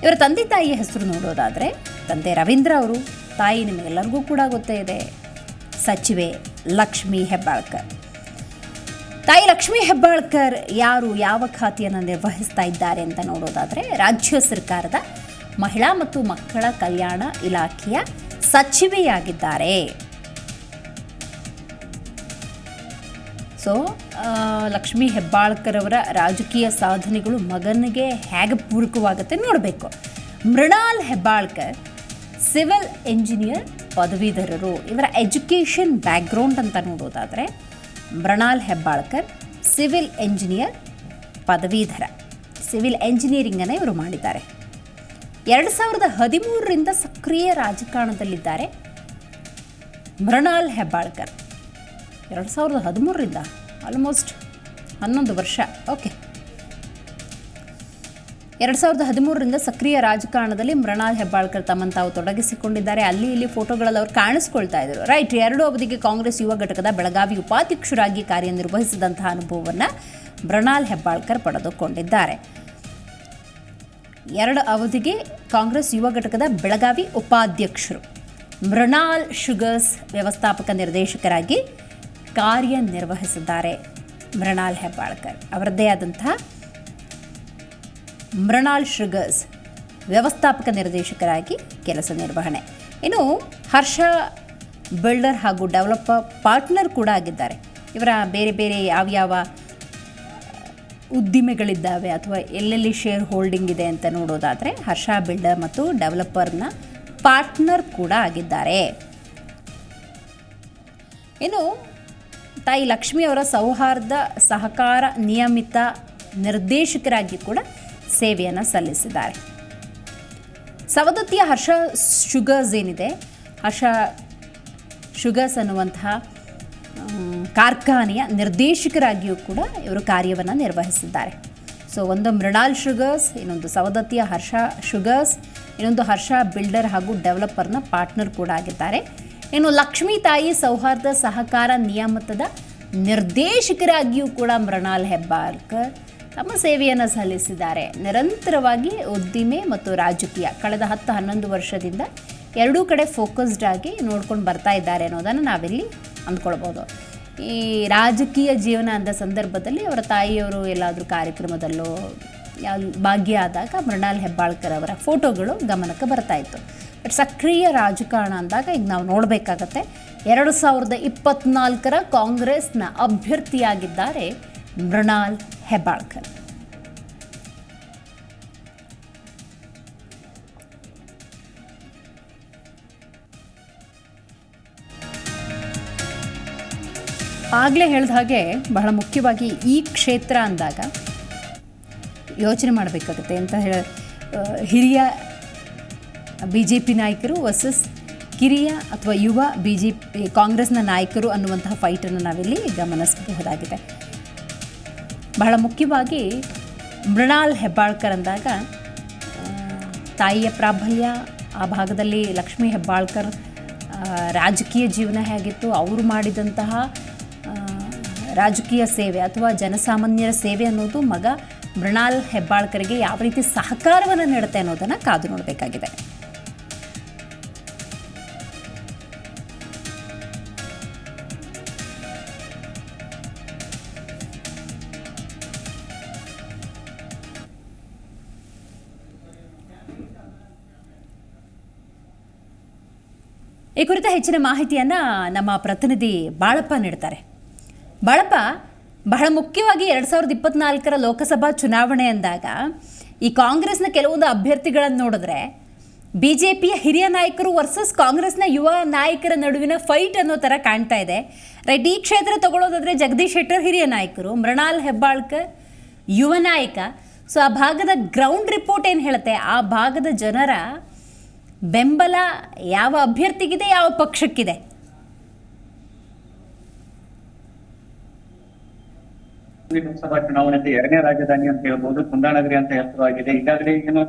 ಇವರ ತಂದೆ ತಾಯಿಯ ಹೆಸರು ನೋಡೋದಾದರೆ ತಂದೆ ರವೀಂದ್ರ ಅವರು. ತಾಯಿ ನಿಮಗೆಲ್ಲರಿಗೂ ಕೂಡ ಗೊತ್ತೇ ಇದೆ. ಸಚಿವೆ ಲಕ್ಷ್ಮಿ ಹೆಬ್ಬಾಳ್ಕರ್. ತಾಯಿ ಲಕ್ಷ್ಮೀ ಹೆಬ್ಬಾಳ್ಕರ್ ಯಾರು, ಯಾವ ಖಾತೆಯನ್ನು ನಿರ್ವಹಿಸ್ತಾ ಇದ್ದಾರೆ ಅಂತ ನೋಡೋದಾದರೆ ರಾಜ್ಯ ಸರ್ಕಾರದ ಮಹಿಳಾ ಮತ್ತು ಮಕ್ಕಳ ಕಲ್ಯಾಣ ಇಲಾಖೆಯ ಸಚಿವೆಯಾಗಿದ್ದಾರೆ. ಸೊ ಹೆಬ್ಬಾಳ್ಕರ್ ಅವರ ರಾಜಕೀಯ ಸಾಧನೆಗಳು ಮಗನಿಗೆ ಹೇಗೆ ಪೂರಕವಾಗುತ್ತೆ ನೋಡಬೇಕು. ಮೃಣಾಲ್ ಹೆಬ್ಬಾಳ್ಕರ್, ಸಿವಿಲ್ ಇಂಜಿನಿಯರ್ ಪದವೀಧರರು. ಇವರ ಎಜುಕೇಷನ್ ಬ್ಯಾಕ್ಗ್ರೌಂಡ್ ಅಂತ ನೋಡೋದಾದರೆ, ಮೃಣಾಲ್ ಹೆಬ್ಬಾಳ್ಕರ್, ಸಿವಿಲ್ ಎಂಜಿನಿಯರ್ ಪದವೀಧರ. ಸಿವಿಲ್ ಎಂಜಿನಿಯರಿಂಗನ್ನು ಇವರು ಮಾಡಿದ್ದಾರೆ. ಎರಡು ಸಾವಿರದ ಹದಿಮೂರರಿಂದ ಸಕ್ರಿಯ ರಾಜಕಾರಣದಲ್ಲಿದ್ದಾರೆ ಮೃಣಾಲ್ ಹೆಬ್ಬಾಳ್ಕರ್. ಎರಡು ಸಾವಿರದ ಹದಿಮೂರರಿಂದ ಆಲ್ಮೋಸ್ಟ್ ಹನ್ನೊಂದು ವರ್ಷ. ಓಕೆ ಎರಡು ಸಾವಿರದ ಹದಿಮೂರರಿಂದ ಸಕ್ರಿಯ ರಾಜಕಾರಣದಲ್ಲಿ ಮೃಣಾಲ್ ಹೆಬ್ಬಾಳ್ಕರ್ ತಮ್ಮನ್ನು ತಾವು ತೊಡಗಿಸಿಕೊಂಡಿದ್ದಾರೆ. ಅಲ್ಲಿ ಇಲ್ಲಿ ಫೋಟೋಗಳಲ್ಲಿ ಅವರು ಕಾಣಿಸ್ಕೊಳ್ತಾ ಇದ್ದರು ರೈಟ್ ಎರಡು ಅವಧಿಗೆ ಕಾಂಗ್ರೆಸ್ ಯುವ ಘಟಕದ ಬೆಳಗಾವಿ ಉಪಾಧ್ಯಕ್ಷರಾಗಿ ಕಾರ್ಯನಿರ್ವಹಿಸಿದಂತಹ ಅನುಭವವನ್ನು ಮೃಣಾಲ್ ಹೆಬ್ಬಾಳ್ಕರ್ ಪಡೆದುಕೊಂಡಿದ್ದಾರೆ. ಎರಡು ಅವಧಿಗೆ ಕಾಂಗ್ರೆಸ್ ಯುವ ಘಟಕದ ಬೆಳಗಾವಿ ಉಪಾಧ್ಯಕ್ಷರು ಮೃಣಾಲ್ ಶುಗರ್ಸ್ ವ್ಯವಸ್ಥಾಪಕ ನಿರ್ದೇಶಕರಾಗಿ ಕಾರ್ಯನಿರ್ವಹಿಸಿದ್ದಾರೆ. ಮೃಣಾಲ್ ಹೆಬ್ಬಾಳ್ಕರ್ ಅವರದ್ದೇ ಆದಂತಹ ಮೃಣಾಲ್ ಶುಗರ್ಸ್ ವ್ಯವಸ್ಥಾಪಕ ನಿರ್ದೇಶಕರಾಗಿ ಕೆಲಸ ನಿರ್ವಹಣೆ. ಇನ್ನು ಹರ್ಷ ಬಿಲ್ಡರ್ ಹಾಗೂ ಡೆವಲಪರ್ ಪಾರ್ಟ್ನರ್ ಕೂಡ ಆಗಿದ್ದಾರೆ. ಇವರ ಬೇರೆ ಬೇರೆ ಯಾವ್ಯಾವ ಉದ್ದಿಮೆಗಳಿದ್ದಾವೆ ಅಥವಾ ಎಲ್ಲೆಲ್ಲಿ ಶೇರ್ ಹೋಲ್ಡಿಂಗ್ ಇದೆ ಅಂತ ನೋಡೋದಾದರೆ ಹರ್ಷ ಬಿಲ್ಡರ್ ಮತ್ತು ಡೆವಲಪರ್ನ ಪಾರ್ಟ್ನರ್ ಕೂಡ ಆಗಿದ್ದಾರೆ. ಇನ್ನು ತಾಯಿ ಲಕ್ಷ್ಮಿ ಅವರ ಸೌಹಾರ್ದ, ಸಹಕಾರ, ನಿಯಮಿತ, ನಿರ್ದೇಶಕರಾಗಿ ಕೂಡ ಸೇವೆಯನ್ನು ಸಲ್ಲಿಸಿದ್ದಾರೆ. ಸವದತ್ತಿಯ ಹರ್ಷ ಶುಗರ್ಸ್ ಏನಿದೆ? ಹರ್ಷ ಶುಗರ್ಸ್ ಅನ್ನುವಂತಹ ಕಾರ್ಖಾನೆಯ ನಿರ್ದೇಶಕರಾಗಿಯೂ ಕೂಡ ಇವರು ಕಾರ್ಯವನ್ನು ನಿರ್ವಹಿಸಿದ್ದಾರೆ. ಸೊ, ಒಂದು ಮೃಣಾಲ್ ಶುಗರ್ಸ್, ಇನ್ನೊಂದು ಸವದತ್ತಿಯ ಹರ್ಷ ಶುಗರ್ಸ್, ಇನ್ನೊಂದು ಹರ್ಷ ಬಿಲ್ಡರ್ ಹಾಗೂ ಡೆವಲಪರ್ನ ಪಾರ್ಟ್ನರ್ ಕೂಡ ಆಗಿದ್ದಾರೆ. ಇನ್ನು ಲಕ್ಷ್ಮೀ ತಾಯಿ ಸೌಹಾರ್ದ ಸಹಕಾರ ನಿಯಾಮತದ ನಿರ್ದೇಶಕರಾಗಿಯೂ ಕೂಡ ಮೃಣಾಲ್ ಹೆಬ್ಬಾರ್ಕರ್ ತಮ್ಮ ಸೇವೆಯನ್ನು ಸಲ್ಲಿಸಿದ್ದಾರೆ. ನಿರಂತರವಾಗಿ ಉದ್ದಿಮೆ ಮತ್ತು ರಾಜಕೀಯ ಕಳೆದ ಹತ್ತು ಹನ್ನೊಂದು ವರ್ಷದಿಂದ ಎರಡೂ ಕಡೆ ಫೋಕಸ್ಡ್ ಆಗಿ ನೋಡ್ಕೊಂಡು ಬರ್ತಾ ಇದ್ದಾರೆ ಅನ್ನೋದನ್ನು ನಾವಿಲ್ಲಿ ಅಂದ್ಕೊಳ್ಬೋದು. ಈ ರಾಜಕೀಯ ಜೀವನ ಅಂದ ಸಂದರ್ಭದಲ್ಲಿ ಅವರ ತಾಯಿಯವರು ಎಲ್ಲಾದರೂ ಕಾರ್ಯಕ್ರಮದಲ್ಲೋ ಯಾವ ಆದಾಗ ಮೃಣಾಲ್ ಹೆಬ್ಬಾಳ್ಕರ್ ಅವರ ಫೋಟೋಗಳು ಗಮನಕ್ಕೆ ಬರ್ತಾ ಇತ್ತು. ಬಟ್ ಸಕ್ರಿಯ ರಾಜಕಾರಣ ಅಂದಾಗ ಈಗ ನಾವು ನೋಡಬೇಕಾಗತ್ತೆ, ಎರಡು ಸಾವಿರದ ಇಪ್ಪತ್ನಾಲ್ಕರ ಕಾಂಗ್ರೆಸ್ನ ಅಭ್ಯರ್ಥಿಯಾಗಿದ್ದಾರೆ ಮೃಣಾಲ್ ಹೆಬ್ಬಾಳ್ಕರ್. ಆಗಲೇ ಹೇಳಿದ ಹಾಗೆ ಬಹಳ ಮುಖ್ಯವಾಗಿ ಈ ಕ್ಷೇತ್ರ ಅಂದಾಗ ಯೋಚನೆ ಮಾಡಬೇಕಾಗುತ್ತೆ ಅಂತ ಹೇಳ ಹಿರಿಯ ಬಿ ಜೆ ಪಿ ನಾಯಕರು ವರ್ಸಸ್ ಕಿರಿಯ ಅಥವಾ ಯುವ ಬಿ ಜೆ ಪಿ ಕಾಂಗ್ರೆಸ್ನ ನಾಯಕರು ಅನ್ನುವಂತಹ ಫೈಟನ್ನು ನಾವಿಲ್ಲಿ ಗಮನಿಸಬಹುದಾಗಿದೆ. ಬಹಳ ಮುಖ್ಯವಾಗಿ ಮೃಣಾಲ್ ಹೆಬ್ಬಾಳ್ಕರ್ ಅಂದಾಗ ತಾಯಿಯ ಪ್ರಾಬಲ್ಯ, ಆ ಭಾಗದಲ್ಲಿ ಲಕ್ಷ್ಮೀ ಹೆಬ್ಬಾಳ್ಕರ್ ರಾಜಕೀಯ ಜೀವನ ಹೇಗಿತ್ತು, ಅವರು ಮಾಡಿದಂತಹ ರಾಜಕೀಯ ಸೇವೆ ಅಥವಾ ಜನಸಾಮಾನ್ಯರ ಸೇವೆ ಅನ್ನೋದು ಮಗ ಮೃಣಾಲ್ ಹೆಬ್ಬಾಳ್ಕರ್ಗೆ ಯಾವ ರೀತಿ ಸಹಕಾರವನ್ನು ನೀಡುತ್ತೆ ಅನ್ನೋದನ್ನು ಕಾದು ನೋಡಬೇಕಾಗಿದೆ. ಈ ಕುರಿತ ಹೆಚ್ಚಿನ ಮಾಹಿತಿಯನ್ನು ನಮ್ಮ ಪ್ರತಿನಿಧಿ ಬಾಳಪ್ಪ ನೀಡ್ತಾರೆ. ಬಾಳಪ್ಪ ಬಹಳ ಮುಖ್ಯವಾಗಿ ಎರಡು ಸಾವಿರದ ಇಪ್ಪತ್ನಾಲ್ಕರ ಲೋಕಸಭಾ ಚುನಾವಣೆ ಅಂದಾಗ ಈ ಕಾಂಗ್ರೆಸ್ನ ಕೆಲವೊಂದು ಅಭ್ಯರ್ಥಿಗಳನ್ನು ನೋಡಿದ್ರೆ ಬಿ ಜೆ ಪಿಯ ಹಿರಿಯ ನಾಯಕರು ವರ್ಸಸ್ ಕಾಂಗ್ರೆಸ್ನ ಯುವ ನಾಯಕರ ನಡುವಿನ ಫೈಟ್ ಅನ್ನೋ ಥರ ಕಾಣ್ತಾ ಇದೆ. ರೈಟ್ ಈ ಕ್ಷೇತ್ರ ತಗೊಳ್ಳೋದಾದ್ರೆ ಜಗದೀಶ್ ಶೆಟ್ಟರ್ ಹಿರಿಯ ನಾಯಕರು, ಮೃಣಾಲ್ ಹೆಬ್ಬಾಳ್ಕರ್ ಯುವ ನಾಯಕ. ಸೊ ಆ ಭಾಗದ ಗ್ರೌಂಡ್ ರಿಪೋರ್ಟ್ ಏನು ಹೇಳುತ್ತೆ? ಆ ಭಾಗದ ಜನರ ಬೆಂಬಲ ಯಾವ ಅಭ್ಯರ್ಥಿಗಿದೆ, ಯಾವ ಪಕ್ಷಕ್ಕಿದೆ? ಲೋಕಸಭಾ ಚುನಾವಣೆಯಲ್ಲಿ ಎರಡನೇ ರಾಜಧಾನಿ ಅಂತ ಹೇಳ್ಬೋದು ಕುಂದಾನಗರಿ ಅಂತ ಹೆಸರಾಗಿದೆ ಈಗಾಗಲೇ ಏನು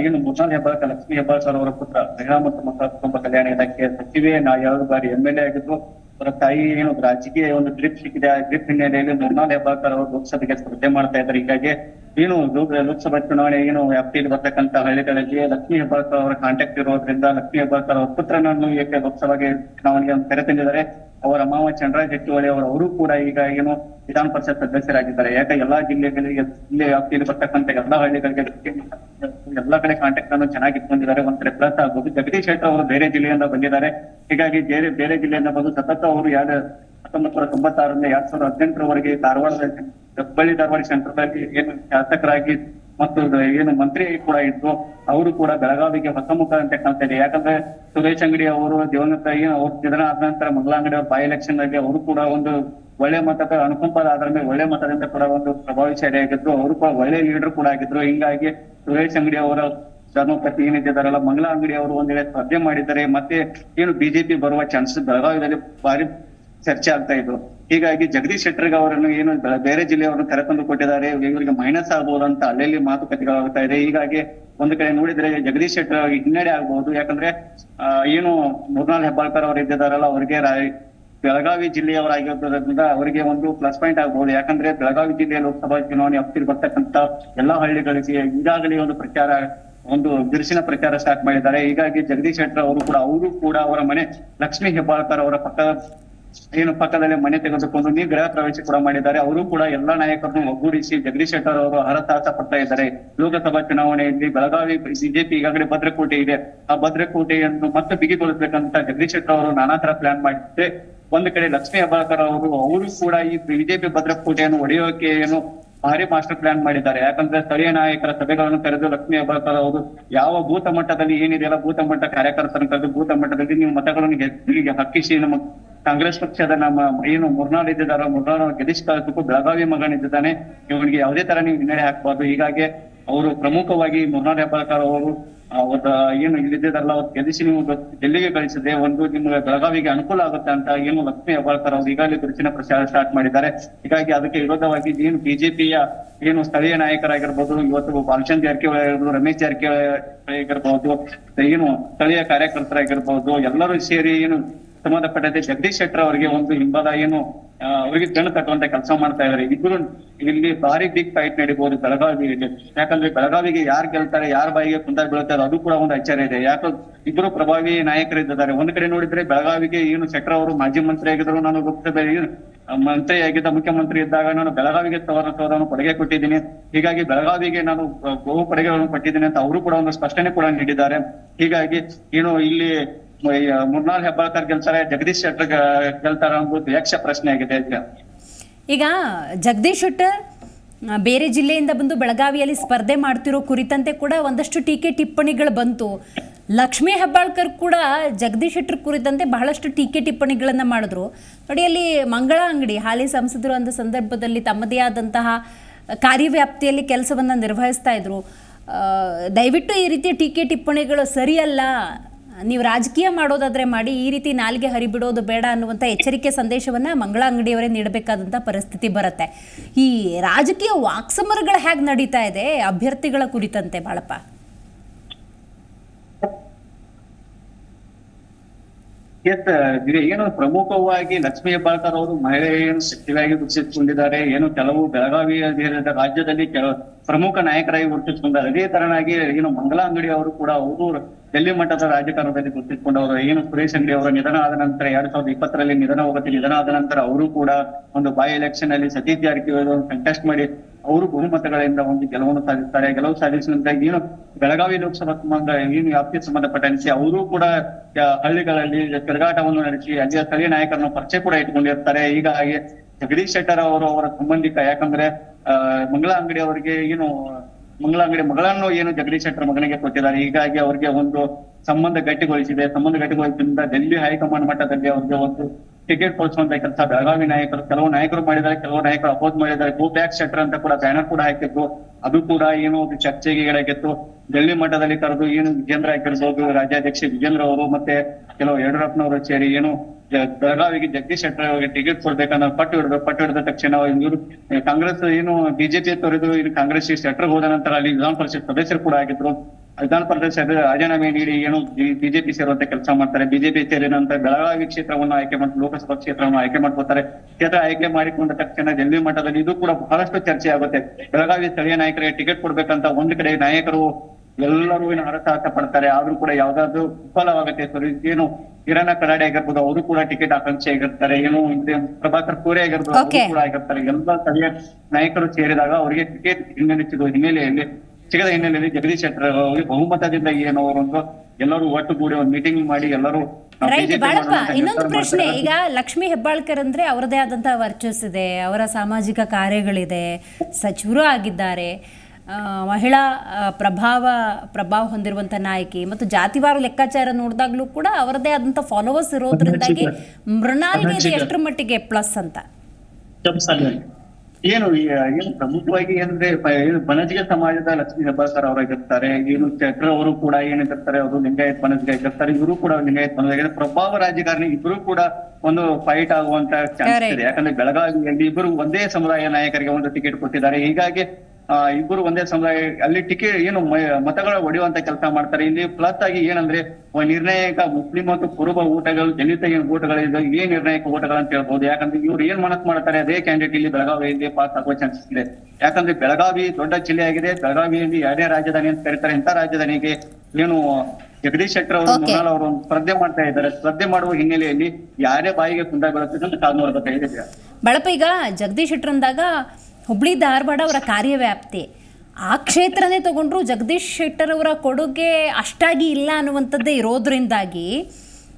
ಏನು ಏನು ಮುನ್ನಾಲ್ ಲಕ್ಷ್ಮಿ ಹೆಬ್ಬಾಳ್ಕರ್ ಅವರ ಪುತ್ರ, ಮಹಿಳಾ ಮತ್ತು ಮಕ್ಕಳ ಕುಟುಂಬ ಕಲ್ಯಾಣ ಇಲಾಖೆ ಸಚಿವೆ, ನಾ ಎರಡು ಬಾರಿ ಎಂ ಎಲ್ ಎ ಆಗಿದ್ದು ಅವರ ತಾಯಿ ಏನು ರಾಜಕೀಯ ಒಂದು ಗ್ರಿಪ್ ಸಿಕ್ಕಿದೆ. ಆ ಗ್ರಿಪ್ ಹಿನ್ನೆಲೆಯಲ್ಲಿ ಮುನ್ನಾಲ್ ಹೆಬ್ಬಾಳ್ಕರ್ ಅವರು ಲೋಕಸಭೆಗೆ ಸ್ಪರ್ಧೆ ಮಾಡ್ತಾ ಇದ್ದಾರೆ. ಹೀಗಾಗಿ ಏನು ಲೋಕ- ಲೋಕಸಭಾ ಚುನಾವಣೆ ಏನು ವ್ಯಾಪ್ತಿಯಲ್ಲಿ ಬರ್ತಕ್ಕಂತ ಹಳ್ಳಿಗಳಲ್ಲಿ ಲಕ್ಷ್ಮೀ ಹೆಬ್ಬಾಳ್ಕರ್ ಅವರ ಕಾಂಟ್ಯಾಕ್ಟ್ ಇರೋದ್ರಿಂದ ಲಕ್ಷ್ಮೀ ಹೆಬ್ಬಾಳ್ಕರ್ ಅವರ ಪುತ್ರನನ್ನು ಏಕೆ ಲೋಕಸಭೆಗೆ ಚುನಾವಣೆಗೆ ಕರೆತಂದಿದ್ದಾರೆ. ಅವರ ಮಾವ ಚಂದ್ರರಾಜ್ ಹೆಚ್ಚುವಳಿ ಅವರ, ಅವರು ಕೂಡ ಈಗ ಏನು ವಿಧಾನ ಪರಿಷತ್ ಸದಸ್ಯರಾಗಿದ್ದಾರೆ. ಯಾಕೆ ಎಲ್ಲಾ ಜಿಲ್ಲೆಗಳಿಗೆ, ಜಿಲ್ಲೆ ವ್ಯಾಪ್ತಿಯಲ್ಲಿ ಬರ್ತಕ್ಕಂತ ಎಲ್ಲಾ ಹಳ್ಳಿಗಳಿಗೆ ಎಲ್ಲಾ ಕಡೆ ಕಾಂಟ್ಯಾಕ್ಟ್ ಅನ್ನು ಚೆನ್ನಾಗಿ ಇಟ್ಕೊಂಡಿದ್ದಾರೆ. ಒಂದ್ ಕಡೆ ಪ್ಲಸ್ ಆಗ್ಬೋದು ಜಗದೀಶ್ ಶೆಟ್ಟರ್ ಅವರು ಬೇರೆ ಜಿಲ್ಲೆಯಿಂದ ಬಂದಿದ್ದಾರೆ. ಹೀಗಾಗಿ ಬೇರೆ ಬೇರೆ ಜಿಲ್ಲೆಯಿಂದ ಬಂದು ಸತತ ಅವರು ಎರಡು ಹತ್ತೊಂಬತ್ತು ನೂರ ತೊಂಬತ್ತಾರರಿಂದ ಎರಡ್ ಸಾವಿರದ ಹದಿನೆಂಟರವರೆಗೆ ಧಾರವಾಡದ ಹುಬ್ಬಳ್ಳಿ ಧಾರವಾಡ ಸೆಂಟ್ರದಲ್ಲಿ ಏನು ಶಾಸಕರಾಗಿ ಮತ್ತು ಏನು ಮಂತ್ರಿ ಕೂಡ ಇದ್ರು, ಅವರು ಕೂಡ ಬೆಳಗಾವಿಗೆ ಹೊಸ ಮುಖ ಅಂತ ಕಾಣ್ತಾ ಇದೆ ಯಾಕಂದ್ರೆ ಸುರೇಶ್ ಅಂಗಡಿ ಅವರು ದಿವಂಗತ ಏನು ಅವ್ರ ನಿಧನ ಆದ ನಂತರ ಮೊದಲ ಅಂಗಡಿ ಅವ್ರ ಬೈ ಎಲೆಕ್ಷನ್ ಅಲ್ಲಿ ಅವರು ಕೂಡ ಒಂದು ಒಳ್ಳೆ ಮತದ ಅನುಕಂಪದ ಆಧಾರ ಮೇಲೆ ಒಳ್ಳೆ ಮತದಿಂದ ಕೂಡ ಒಂದು ಪ್ರಭಾವಶಾಲಿ ಆಗಿದ್ರು. ಅವರು ಕೂಡ ಒಳ್ಳೆ ಲೀಡರ್ ಕೂಡ ಆಗಿದ್ರು. ಹಿಂಗಾಗಿ ಸುರೇಶ್ ಅಂಗಡಿ ಅವರ ಧರ್ಮಪತಿ ಏನಿದ್ದಾರಲ್ಲ, ಮಂಗಳ ಅಂಗಡಿ ಅವರು ಒಂದ್ ವೇಳೆ ಸ್ಪರ್ಧೆ ಮಾಡಿದ್ದಾರೆ ಮತ್ತೆ ಏನು ಬಿಜೆಪಿ ಬರುವ ಚಾನ್ಸಸ್ ಬೆಳಗಾವಿಯಲ್ಲಿ ಭಾರಿ ಚರ್ಚೆ ಆಗ್ತಾ ಇತ್ತು ಹೀಗಾಗಿ ಜಗದೀಶ್ ಶೆಟ್ಟರ್ಗ ಅವರನ್ನು ಏನು ಬೇರೆ ಜಿಲ್ಲೆಯವರನ್ನು ಕರೆತಂದು ಕೊಟ್ಟಿದ್ದಾರೆ. ಇವರಿಗೆ ಮೈನಸ್ ಆಗ್ಬಹುದು ಅಂತ ಅಲ್ಲಲ್ಲಿ ಮಾತುಕತೆಗಳಾಗ್ತಾ ಇದೆ. ಹೀಗಾಗಿ ಒಂದು ಕಡೆ ನೋಡಿದ್ರೆ ಜಗದೀಶ್ ಶೆಟ್ಟರ್ ಅವರಿಗೆ ಹಿನ್ನಡೆ ಆಗಬಹುದು ಯಾಕಂದ್ರೆ ಏನು ಮೃಣಾಲ್ ಹೆಬ್ಬಾಳ್ಕರ್ ಅವರು ಇದ್ದಿದಾರಲ್ಲ ಅವರಿಗೆ ಬೆಳಗಾವಿ ಜಿಲ್ಲೆಯವರಾಗಿರೋದ್ರಿಂದ ಅವರಿಗೆ ಒಂದು ಪ್ಲಸ್ ಪಾಯಿಂಟ್ ಆಗಬಹುದು ಯಾಕಂದ್ರೆ ಬೆಳಗಾವಿ ಜಿಲ್ಲೆಯ ಲೋಕಸಭಾ ಚುನಾವಣೆ ಹತ್ತಿರ ಬರ್ತಕ್ಕಂತ ಎಲ್ಲಾ ಹಳ್ಳಿಗಳಿಗೆ ಈಗಾಗಲೇ ಒಂದು ಪ್ರಚಾರ, ಒಂದು ಬಿರುಸಿನ ಪ್ರಚಾರ ಸ್ಟಾರ್ಟ್ ಮಾಡಿದ್ದಾರೆ. ಹೀಗಾಗಿ ಜಗದೀಶ್ ಶೆಟ್ಟರ್ ಅವರು ಕೂಡ ಅವರು ಕೂಡ ಅವರ ಮನೆ ಲಕ್ಷ್ಮೀ ಹೆಬ್ಬಾಳ್ಕರ್ ಅವರ ಪಕ್ಕ ಏನು ಪಕ್ಕದಲ್ಲಿ ಮನೆ ತೆಗೆದುಕೊಂಡು ನೀವು ಗೃಹ ಪ್ರವೇಶ ಕೂಡ ಮಾಡಿದ್ದಾರೆ. ಅವರು ಕೂಡ ಎಲ್ಲಾ ನಾಯಕರನ್ನು ಒಗ್ಗೂಡಿಸಿ ಜಗದೀಶ್ ಶೆಟ್ಟರ್ ಅವರು ಹರತಾಸ ಪಡ್ತಾ ಇದ್ದಾರೆ. ಲೋಕಸಭಾ ಚುನಾವಣೆಯಲ್ಲಿ ಬೆಳಗಾವಿ ಬಿಜೆಪಿ ಈಗಾಗಲೇ ಭದ್ರಕೋಟೆ ಇದೆ. ಆ ಭದ್ರಕೋಟೆಯನ್ನು ಮತ್ತೆ ಬಿಗಿಗೊಳಿಸಬೇಕಂತ ಜಗದೀಶ್ ಶೆಟ್ಟರ್ ಅವರು ನಾನಾ ತರ ಪ್ಲಾನ್ ಮಾಡಿದ್ರೆ ಒಂದು ಕಡೆ ಲಕ್ಷ್ಮೀ ಹೆಬ್ಬಾಳ್ಕರ್ ಅವರು ಅವರು ಕೂಡ ಈ ಬಿಜೆಪಿ ಭದ್ರಕೋಟೆಯನ್ನು ಒಡೆಯೋಕೆ ಏನು ಭಾರಿ ಮಾಸ್ಟರ್ ಪ್ಲಾನ್ ಮಾಡಿದ್ದಾರೆ. ಯಾಕಂದ್ರೆ ಸ್ಥಳೀಯ ನಾಯಕರ ಸಭೆಗಳನ್ನು ಕರೆದು ಲಕ್ಷ್ಮೀ ಹೆಬ್ಬಾಳ್ಕರ್ ಅವರು ಯಾವ ಭೂತ ಮಟ್ಟದಲ್ಲಿ ಏನಿದೆಯಲ್ಲ ಭೂತ ಮಟ್ಟ ಕಾರ್ಯಕರ್ತರನ್ನು ಕರೆದು ಭೂತ ಮಟ್ಟದಲ್ಲಿ ನೀವು ಮತಗಳನ್ನು ಹಕ್ಕಿಸಿ ನಮ್ಮ ಕಾಂಗ್ರೆಸ್ ಪಕ್ಷದ ನಮ್ಮ ಏನು ಮುರ್ನಾಳ್ ಇದ್ದಿದ್ದಾರೆ ಮುರ್ನಾಳ್ ಗಿರೀಶ್ ತಾಲೂಕು ಬೆಳಗಾವಿ ಮಗನಿದ್ದಾನೆ ಇವನಿಗೆ ಯಾವುದೇ ತರ ನೀವು ಹಿನ್ನಡೆ ಹಾಕಬಾರ್ದು. ಹೀಗಾಗಿ ಅವರು ಪ್ರಮುಖವಾಗಿ ಮುರ್ನಾಳ್ ಹೆಬ್ಬಾಳ್ಕರ್ ಅವರು ಅವರ ಏನು ಇಲ್ಲಿದ್ದಾರಲ್ಲ ಅವ್ರು ಗೆಲ್ಲಿಸಿ ನೀವು ಡೆಲ್ಲಿಗೆ ಕಳಿಸಿದೆ ಒಂದು ನಿಮ್ಗೆ ಬೆಳಗಾವಿಗೆ ಅನುಕೂಲ ಆಗುತ್ತೆ ಅಂತ ಏನು ಲಕ್ಷ್ಮೀ ಹೆಬ್ಬಾಳ್ಕರ್ ಅವರು ಈಗಾಗಲೇ ಬಿರುಸಿನ ಪ್ರಚಾರ ಸ್ಟಾರ್ಟ್ ಮಾಡಿದ್ದಾರೆ. ಹೀಗಾಗಿ ಅದಕ್ಕೆ ವಿರೋಧವಾಗಿ ಏನು ಬಿಜೆಪಿಯ ಏನು ಸ್ಥಳೀಯ ನಾಯಕರಾಗಿರ್ಬೋದು, ಇವತ್ತು ಬಾಲಚಂದ್ ಜಾರಕಿಹೊಳಿ ಆಗಿರ್ಬೋದು, ರಮೇಶ್ ಜಾರಕಿಹೊಳಿ ಆಗಿರ್ಬಹುದು ಏನು ಸ್ಥಳೀಯ ಕಾರ್ಯಕರ್ತರಾಗಿರ್ಬಹುದು ಎಲ್ಲರೂ ಸೇರಿ ಏನು ಸಂಬಂಧಪಟ್ಟಂತೆ ಜಗದೀಶ್ ಶೆಟ್ಟರ್ ಅವರಿಗೆ ಒಂದು ಹಿಂಬಲ ಏನು ಅವರಿಗೆ ಗಣು ಕಟ್ಟುವಂತ ಕೆಲಸ ಮಾಡ್ತಾ ಇದಾರೆ. ಇಬ್ರು ಇಲ್ಲಿ ಭಾರಿ ಬಿಗ್ ಫೈಟ್ ನಡೀಬಹುದು ಬೆಳಗಾವಿಯಲ್ಲಿ. ಯಾಕಂದ್ರೆ ಬೆಳಗಾವಿಗೆ ಯಾರು ಗೆಲ್ತಾರೆ, ಯಾರ ಬಾಯಿಗೆ ಕುಂದ ಬೀಳ್ತಾರೆ ಅದು ಕೂಡ ಒಂದು ಅಚ್ಚರಿ ಇದೆ. ಯಾಕೆ ಇಬ್ರು ಪ್ರಭಾವಿ ನಾಯಕರಿದ್ದಾರೆ ಒಂದ್ ಕಡೆ ನೋಡಿದ್ರೆ ಬೆಳಗಾವಿಗೆ ಏನು ಶೆಟ್ಟರ್ ಅವರು ಮಾಜಿ ಮಂತ್ರಿ ಆಗಿದ್ರು, ನಾನು ಏನು ಮಂತ್ರಿ ಆಗಿದ್ದ ಮುಖ್ಯಮಂತ್ರಿ ಇದ್ದಾಗ ನಾನು ಬೆಳಗಾವಿಗೆ ತವರ ತವರನ್ನು ಕೊಡುಗೆ ಕೊಟ್ಟಿದ್ದೀನಿ. ಹೀಗಾಗಿ ಬೆಳಗಾವಿಗೆ ನಾನು ಬಹು ಕೊಡುಗೆಗಳನ್ನು ಕೊಟ್ಟಿದ್ದೀನಿ ಅಂತ ಅವರು ಕೂಡ ಒಂದು ಸ್ಪಷ್ಟನೆ ಕೂಡ ನೀಡಿದ್ದಾರೆ. ಹೀಗಾಗಿ, ಏನು, ಇಲ್ಲಿ ಮುರ್ನಾಳ್ ಹೆಬ್ಬಾಳ್ಕರ್ ಗೆಲ್ತಾರೆ, ಜಗದೀಶ್ ಶೆಟ್ಟರ್ ಗೆಲ್ತಾರ ಅನ್ನೋದು ಯಕ್ಷ ಪ್ರಶ್ನೆ ಆಗಿದೆ ಈಗ. ಈಗ ಜಗದೀಶ್ ಶೆಟ್ಟರ್ ಬೇರೆ ಜಿಲ್ಲೆಯಿಂದ ಬಂದು ಬೆಳಗಾವಿಯಲ್ಲಿ ಸ್ಪರ್ಧೆ ಮಾಡ್ತಿರೋ ಕುರಿತಂತೆ ಕೂಡ ಒಂದಷ್ಟು ಟೀಕೆ ಟಿಪ್ಪಣಿಗಳು ಬಂತು. ಲಕ್ಷ್ಮೀ ಹೆಬ್ಬಾಳ್ಕರ್ ಕೂಡ ಜಗದೀಶ್ ಶೆಟ್ಟರ್ ಕುರಿತಂತೆ ಬಹಳಷ್ಟು ಟೀಕೆ ಟಿಪ್ಪಣಿಗಳನ್ನು ಮಾಡಿದ್ರು. ನೋಡಿ, ಅಲ್ಲಿ ಮಂಗಳ ಅಂಗಡಿ, ಹಾಲಿ ಸಂಸದರು ಅಂದ ಸಂದರ್ಭದಲ್ಲಿ ತಮ್ಮದೇ ಆದಂತಹ ಕಾರ್ಯವ್ಯಾಪ್ತಿಯಲ್ಲಿ ಕೆಲಸವನ್ನು ನಿರ್ವಹಿಸ್ತಾ ಇದ್ರು. ದಯವಿಟ್ಟು ಈ ರೀತಿಯ ಟೀಕೆ ಟಿಪ್ಪಣಿಗಳು ಸರಿಯಲ್ಲ. ನೀವು ರಾಜಕೀಯ ಮಾಡೋದಾದರೆ ಮಾಡಿ ಈ ರೀತಿ ನಾಲಿಗೆ ಹರಿಬಿಡೋದು ಬೇಡ ಅನ್ನುವಂಥ ಎಚ್ಚರಿಕೆ ಸಂದೇಶವನ್ನ ಮಂಗಳ ಅಂಗಡಿಯವರೇ ನೀಡಬೇಕಾದಂಥ ಪರಿಸ್ಥಿತಿ ಬರುತ್ತೆ. ಈ ರಾಜಕೀಯ ವಾಕ್ಸಮರಗಳು ಹೇಗೆ ನಡೀತಾ ಇದೆ? ಅಭ್ಯರ್ಥಿಗಳ ಕುರಿತಂತೆ ಬಾಳಪ್ಪ. ಎಸ್ ಏನು ಪ್ರಮುಖವಾಗಿ ಲಕ್ಷ್ಮೀ ಹೆಬ್ಬಾಳ್ಕರ್ ಅವರು ಮಹಿಳೆಯನ್ನು ಶಕ್ತಿಯಾಗಿ ಗುರುತಿಸಿಕೊಂಡಿದ್ದಾರೆ. ಏನು ಕೆಲವು ಬೆಳಗಾವಿ ರಾಜ್ಯದಲ್ಲಿ ಕೆಲವು ಪ್ರಮುಖ ನಾಯಕರಾಗಿ ಗುರುತಿಸಿಕೊಂಡಿದ್ದಾರೆ ಅದೇ ತರನಾಗಿ ಏನು ಮಂಗಲ ಅಂಗಡಿ ಅವರು ಕೂಡ ಅವರು ಡೆಲ್ಲಿ ಮಟ್ಟದ ರಾಜಕಾರಣದಲ್ಲಿ ಗುರುತಿಸಿಕೊಂಡವರು. ಏನು ಸುರೇಶ್ ಅಂಗಡಿ ಅವರ ನಿಧನ ಆದ ನಂತರ ಎರಡ್ ಸಾವಿರದ ಇಪ್ಪತ್ತರಲ್ಲಿ ನಿಧನ ಹೋಗುತ್ತೆ ನಿಧನ ಆದ ನಂತರ ಅವರು ಕೂಡ ಒಂದು ಬೈ ಎಲೆಕ್ಷನ್ ಅಲ್ಲಿ ಸತೀಶ್ ಜಾರಕಿಹೊಳಿ ಕಂಟೆಸ್ಟ್ ಮಾಡಿ ಅವರು ಬಹುಮತಗಳಿಂದ ಒಂದು ಗೆಲುವನ್ನು ಸಾಧಿಸ್ತಾರೆ. ಗೆಲುವು ಸಾಧಿಸಿದ ನಂತರ ಏನು ಬೆಳಗಾವಿ ಲೋಕಸಭಾ ಏನು ವ್ಯಾಪ್ತಿಗೆ ಸಂಬಂಧಪಟ್ಟಂತೆ ಅವರು ಕೂಡ ಹಳ್ಳಿಗಳಲ್ಲಿ ತಿರುಗಾಟವನ್ನು ನಡೆಸಿ, ಅಲ್ಲಿಯ ಸ್ಥಳೀಯ ನಾಯಕರನ್ನು ಪರಿಚಯ ಕೂಡ ಇಟ್ಕೊಂಡಿರ್ತಾರೆ ಹೀಗಾಗಿ ಜಗದೀಶ್ ಶೆಟ್ಟರ್ ಅವರು ಅವರ ಸಂಬಂಧಿಕ, ಯಾಕಂದ್ರೆ ಮಂಗಳ ಅಂಗಡಿ ಅವರಿಗೆ ಏನು, ಮಂಗಳ ಅಂಗಡಿ ಮಗಳನ್ನು ಏನು ಜಗದೀಶ್ ಶೆಟ್ಟರ್ ಮಗನಿಗೆ ಕೊಟ್ಟಿದ್ದಾರೆ. ಹೀಗಾಗಿ ಅವರಿಗೆ ಒಂದು ಸಂಬಂಧ ಗಟ್ಟಿಗೊಳಿಸಿದೆ. ಸಂಬಂಧ ಗಟ್ಟಿಗೊಳಿಸಿದ್ರಿಂದ ಡೆಲ್ಲಿ ಹೈಕಮಾಂಡ್ ಮಟ್ಟದಲ್ಲಿ ಅವರಿಗೆ ಒಂದು ಟಿಕೆಟ್ ಕೊಡಿಸುವಂತ ಕೆಲಸ ಬೆಳಗಾವಿ ನಾಯಕರು, ಕೆಲವು ನಾಯಕರು ಮಾಡಿದ್ದಾರೆ, ಕೆಲವು ನಾಯಕರು ಅಪೋಸ್ ಮಾಡಿದ್ದಾರೆ. ಗೋ ಬ್ಯಾಕ್ ಅಂತ ಕೂಡ ಬ್ಯಾನರ್ ಕೂಡ ಹಾಕಿದ್ರು. ಅದು ಕೂಡ ಏನು ಒಂದು ಚರ್ಚೆಗೆ ಈಡಾಗಿತ್ತು ಡೆಲ್ಲಿ ಮಟ್ಟದಲ್ಲಿ ಕರೆದು ಏನು ವಿಜೇಂದ್ರ ಆಗಿರ್ಬೋದು, ರಾಜ್ಯಾಧ್ಯಕ್ಷ ವಿಜೇಂದ್ರ ಅವರು ಮತ್ತೆ ಕೆಲವು ಯಡಿಯೂರಪ್ಪನವರು ಸೇರಿ ಏನು ಬೆಳಗಾವಿಗೆ ಜಗದೀಶ್ ಶೆಟ್ಟರ್ ಅವರಿಗೆ ಟಿಕೆಟ್ ಕೊಡ್ಬೇಕನ್ನೋ ಪಟ್ಟು ಹಿಡಿದ್ರು ಪಟ್ಟು ಹಿಡಿದ ತಕ್ಷಣ ಇವರು, ಕಾಂಗ್ರೆಸ್ ಏನು ಬಿಜೆಪಿ ತೊರೆದು, ಇನ್ನು ಕಾಂಗ್ರೆಸ್ ಶೆಟ್ಟರ್ ಹೋದ ನಂತರ ಅಲ್ಲಿ ವಿಧಾನ ಪರಿಷತ್ ಸದಸ್ಯರು ಕೂಡ ಆಗಿದ್ರು. ವಿಧಾನ ಪರಿಷತ್ ರಾಜೀನಾಮೆ ನೀಡಿ ಏನು ಬಿಜೆಪಿ ಸೇರುವಂತ ಕೆಲಸ ಮಾಡ್ತಾರೆ. ಬಿಜೆಪಿ ಸೇರಿದ ನಂತರ ಬೆಳಗಾವಿ ಕ್ಷೇತ್ರವನ್ನು ಆಯ್ಕೆ ಮಾಡಿ ಲೋಕಸಭಾ ಕ್ಷೇತ್ರವನ್ನು ಆಯ್ಕೆ ಮಾಡ್ಕೋತಾರೆ. ಕ್ಷೇತ್ರ ಆಯ್ಕೆ ಮಾಡಿಕೊಂಡ ತಕ್ಷಣ ಡೆಲ್ಲಿ ಮಟ್ಟದಲ್ಲಿ ಇದು ಕೂಡ ಬಹಳಷ್ಟು ಚರ್ಚೆ ಆಗುತ್ತೆ. ಬೆಳಗಾವಿ ಸ್ಥಳೀಯ ನಾಯಕರಿಗೆ ಟಿಕೆಟ್ ಕೊಡ್ಬೇಕಂತ ಒಂದು ಕಡೆ ನಾಯಕರು ಎಲ್ಲರೂ ಏನು ಹರಸಾಹಸ ಪಡ್ತಾರೆ. ಆದ್ರೂ ಕೂಡ ಯಾವ್ದಾದ್ರು ವಿಫಲವಾಗುತ್ತೆ. ಏನು ಕಿರಣ ಕರಾಡೆ ಆಗಿರ್ಬೋದು ಅವರು ಕೂಡ ಟಿಕೆಟ್ ಆಕಾಂಕ್ಷೆ ಆಗಿರ್ತಾರೆ. ಏನು ಪ್ರಭಾಕರ್ ಕೋರೆ ಆಗಿರ್ಬೋದು. ಕೂಡ ಆಗಿರ್ತಾರೆ. ಎಲ್ಲ ಸ್ಥಳೀಯ ನಾಯಕರು ಸೇರಿದಾಗ ಅವರಿಗೆ ಟಿಕೆಟ್ ಹಿನ್ನೆಲೆಸಿದ ಹಿನ್ನೆಲೆಯಲ್ಲಿ ಸಿಗದ ಹಿನ್ನೆಲೆಯಲ್ಲಿ ಜಗದೀಶ್ ಶೆಟ್ಟರ್ ಅವರಿಗೆ ಬಹುಮತದಿಂದ ಏನು ಅವರೊಂದು ಎಲ್ಲರೂ ಒಟ್ಟುಗೂಡಿ ಒಂದು ಮೀಟಿಂಗ್ ಮಾಡಿ ಎಲ್ಲರೂ ರೈಟ್ ಬಾಳಪ್ಪ ಇನ್ನೊಂದು ಪ್ರಶ್ನೆ ಈಗ ಲಕ್ಷ್ಮಿ ಹೆಬ್ಬಾಳ್ಕರ್ ಅಂದ್ರೆ ಅವರದೇ ಆದಂತಹ ವರ್ಚಸ್ ಇದೆ ಅವರ ಸಾಮಾಜಿಕ ಕಾರ್ಯಗಳಿದೆ ಸಚಿವರು ಆಗಿದ್ದಾರೆ ಆ, ಮಹಿಳಾ ಪ್ರಭಾವ ಪ್ರಭಾವ ಹೊಂದಿರುವಂತ ನಾಯಕಿ ಮತ್ತು ಜಾತಿವಾರ ಲೆಕ್ಕಾಚಾರ ನೋಡಿದಾಗ್ಲೂ ಕೂಡ ಅವರದೇ ಆದಂತ ಫಾಲೋವರ್ಸ್ ಇರೋದ್ರಿಂದಾಗಿ ಮೃಣಾಲ್ಗೆ ಇದು ಎಷ್ಟರ ಮಟ್ಟಿಗೆ ಪ್ಲಸ್ ಅಂತ? ಏನು ಏನು ಪ್ರಮುಖವಾಗಿ ಏನಂದ್ರೆ ಏನು ಬಣಜಿಗ ಸಮಾಜದ ಲಕ್ಷ್ಮೀ ಹೆಬ್ಬಾಳ್ಕರ್ ಅವರಾಗಿರ್ತಾರೆ ಏನು ಚಕ್ರ ಅವರು ಕೂಡ ಏನಿರ್ತಾರೆ ಅವರು ಲಿಂಗಾಯತ್ ಬಣಜಿಗ ಆಗಿರ್ತಾರೆ ಇವರು ಕೂಡ ಲಿಂಗಾಯತ್ ಬಣಜಿಗ ಪ್ರಭಾವ ರಾಜಕಾರಣಿ ಇಬ್ರು ಕೂಡ ಒಂದು ಫೈಟ್ ಆಗುವಂತ ಚಾನ್ಸ್ ಇದೆ. ಯಾಕಂದ್ರೆ ಬೆಳಗಾವಿಯಲ್ಲಿ ಇಬ್ಬರು ಒಂದೇ ಸಮುದಾಯ ನಾಯಕರಿಗೆ ಒಂದು ಟಿಕೆಟ್ ಕೊಟ್ಟಿದ್ದಾರೆ. ಹೀಗಾಗಿ ಇಬ್ಬರು ಒಂದೇ ಸಮುದಾಯ ಅಲ್ಲಿ ಟಿಕೆಟ್ ಏನು ಮತಗಳ ಒಡೆಯುವಂತ ಕೆಲಸ ಮಾಡ್ತಾರೆ. ಇಲ್ಲಿ ಪ್ಲಸ್ ಆಗಿ ಏನಂದ್ರೆ ನಿರ್ಣಾಯಕ ಮುಸ್ಲಿಂ ಮತ್ತು ಕುರುಬ ಊಟಗಳು ದಲಿತ ಏನ್ ಊಟಗಳಿದೆ ಏನ್ ನಿರ್ಣಾಯಕ ಊಟಗಳು ಅಂತ ಹೇಳ್ಬಹುದು ಯಾಕಂದ್ರೆ ಇವ್ರು ಏನ್ ಮನಸ್ಸು ಮಾಡ್ತಾರೆ ಅದೇ ಕ್ಯಾಂಡಿಡೇಟ್ ಇಲ್ಲಿ ಬೆಳಗಾವಿಯಲ್ಲಿ ಪಾಸ್ ಆಗುವ ಚಾನ್ಸಸ್ ಇದೆ. ಯಾಕಂದ್ರೆ ಬೆಳಗಾವಿ ದೊಡ್ಡ ಜಿಲ್ಲೆಯಾಗಿದೆ ಬೆಳಗಾವಿಯಲ್ಲಿ ಎರಡನೇ ರಾಜಧಾನಿ ಅಂತ ಕರೀತಾರೆ. ಇಂಥ ರಾಜಧಾನಿಗೆ ಏನು ಜಗದೀಶ್ ಶೆಟ್ಟರ್ ಅವರು ಮುನ್ನಾಳ್ ಅವರು ಒಂದು ಸ್ಪರ್ಧೆ ಮಾಡ್ತಾ ಇದ್ದಾರೆ. ಸ್ಪರ್ಧೆ ಮಾಡುವ ಹಿನ್ನೆಲೆಯಲ್ಲಿ ಯಾರೇ ಬಾಯಿಗೆ ಕುಂದ ಕಾದು ನೋಡ್ಬೇಕಾಗಿದೆ ಬಳಪ ಈಗ ಜಗದೀಶ್ ಶೆಟ್ಟರ್ ಅಂದಾಗ ಹುಬ್ಳಿ ಧಾರವಾಡ ಅವರ ಕಾರ್ಯವ್ಯಾಪ್ತಿ. ಆ ಕ್ಷೇತ್ರನೇ ತಗೊಂಡ್ರು ಜಗದೀಶ್ ಶೆಟ್ಟರ್ ಅವರ ಕೊಡುಗೆ ಅಷ್ಟಾಗಿ ಇಲ್ಲ ಅನ್ನುವಂಥದ್ದೇ ಇರೋದ್ರಿಂದಾಗಿ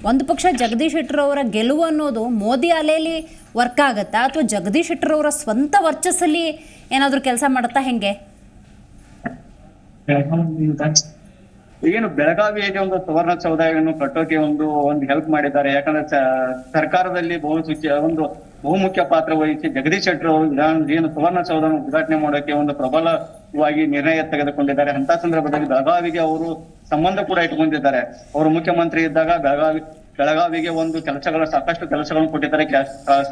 ಒಂದು ಪಕ್ಷ ಜಗದೀಶ್ ಶೆಟ್ಟರ್ ಅವರ ಗೆಲುವು ಅನ್ನೋದು ಮೋದಿ ಅಲೆಯಲ್ಲಿ ವರ್ಕ್ ಆಗುತ್ತಾ ಅಥವಾ ಜಗದೀಶ್ ಶೆಟ್ಟರ್ ಅವರ ಸ್ವಂತ ವರ್ಚಸ್ಸಲ್ಲಿ ಏನಾದರೂ ಕೆಲಸ ಮಾಡುತ್ತಾ ಹೆಂಗೆ? ಏನು ಬೆಳಗಾವಿಯಲ್ಲಿ ಒಂದು ಸುವರ್ಣ ಸೌಧವನ್ನು ಕಟ್ಟೋಕೆ ಒಂದು ಒಂದು ಹೆಲ್ಪ್ ಮಾಡಿದ್ದಾರೆ. ಯಾಕಂದ್ರೆ ಸರ್ಕಾರದಲ್ಲಿ ಬಹು ಸೂಚ್ಯ ಒಂದು ಬಹುಮುಖ್ಯ ಪಾತ್ರ ವಹಿಸಿ ಜಗದೀಶ್ ಶೆಟ್ಟರ್ ಅವರು ವಿಧಾನ ಏನು ಸುವರ್ಣ ಸೌಧವನ್ನು ಉದ್ಘಾಟನೆ ಮಾಡೋಕೆ ಒಂದು ಪ್ರಬಲವಾಗಿ ನಿರ್ಣಯ ತೆಗೆದುಕೊಂಡಿದ್ದಾರೆ. ಅಂತ ಸಂದರ್ಭದಲ್ಲಿ ಬೆಳಗಾವಿಗೆ ಅವರು ಸಂಬಂಧ ಕೂಡ ಇಟ್ಕೊಂಡಿದ್ದಾರೆ. ಅವರು ಮುಖ್ಯಮಂತ್ರಿ ಇದ್ದಾಗ ಬೆಳಗಾವಿ, ಬೆಳಗಾವಿಗೆ ಒಂದು ಕೆಲಸಗಳ, ಸಾಕಷ್ಟು ಕೆಲಸಗಳನ್ನು ಕೊಟ್ಟಿದ್ದಾರೆ.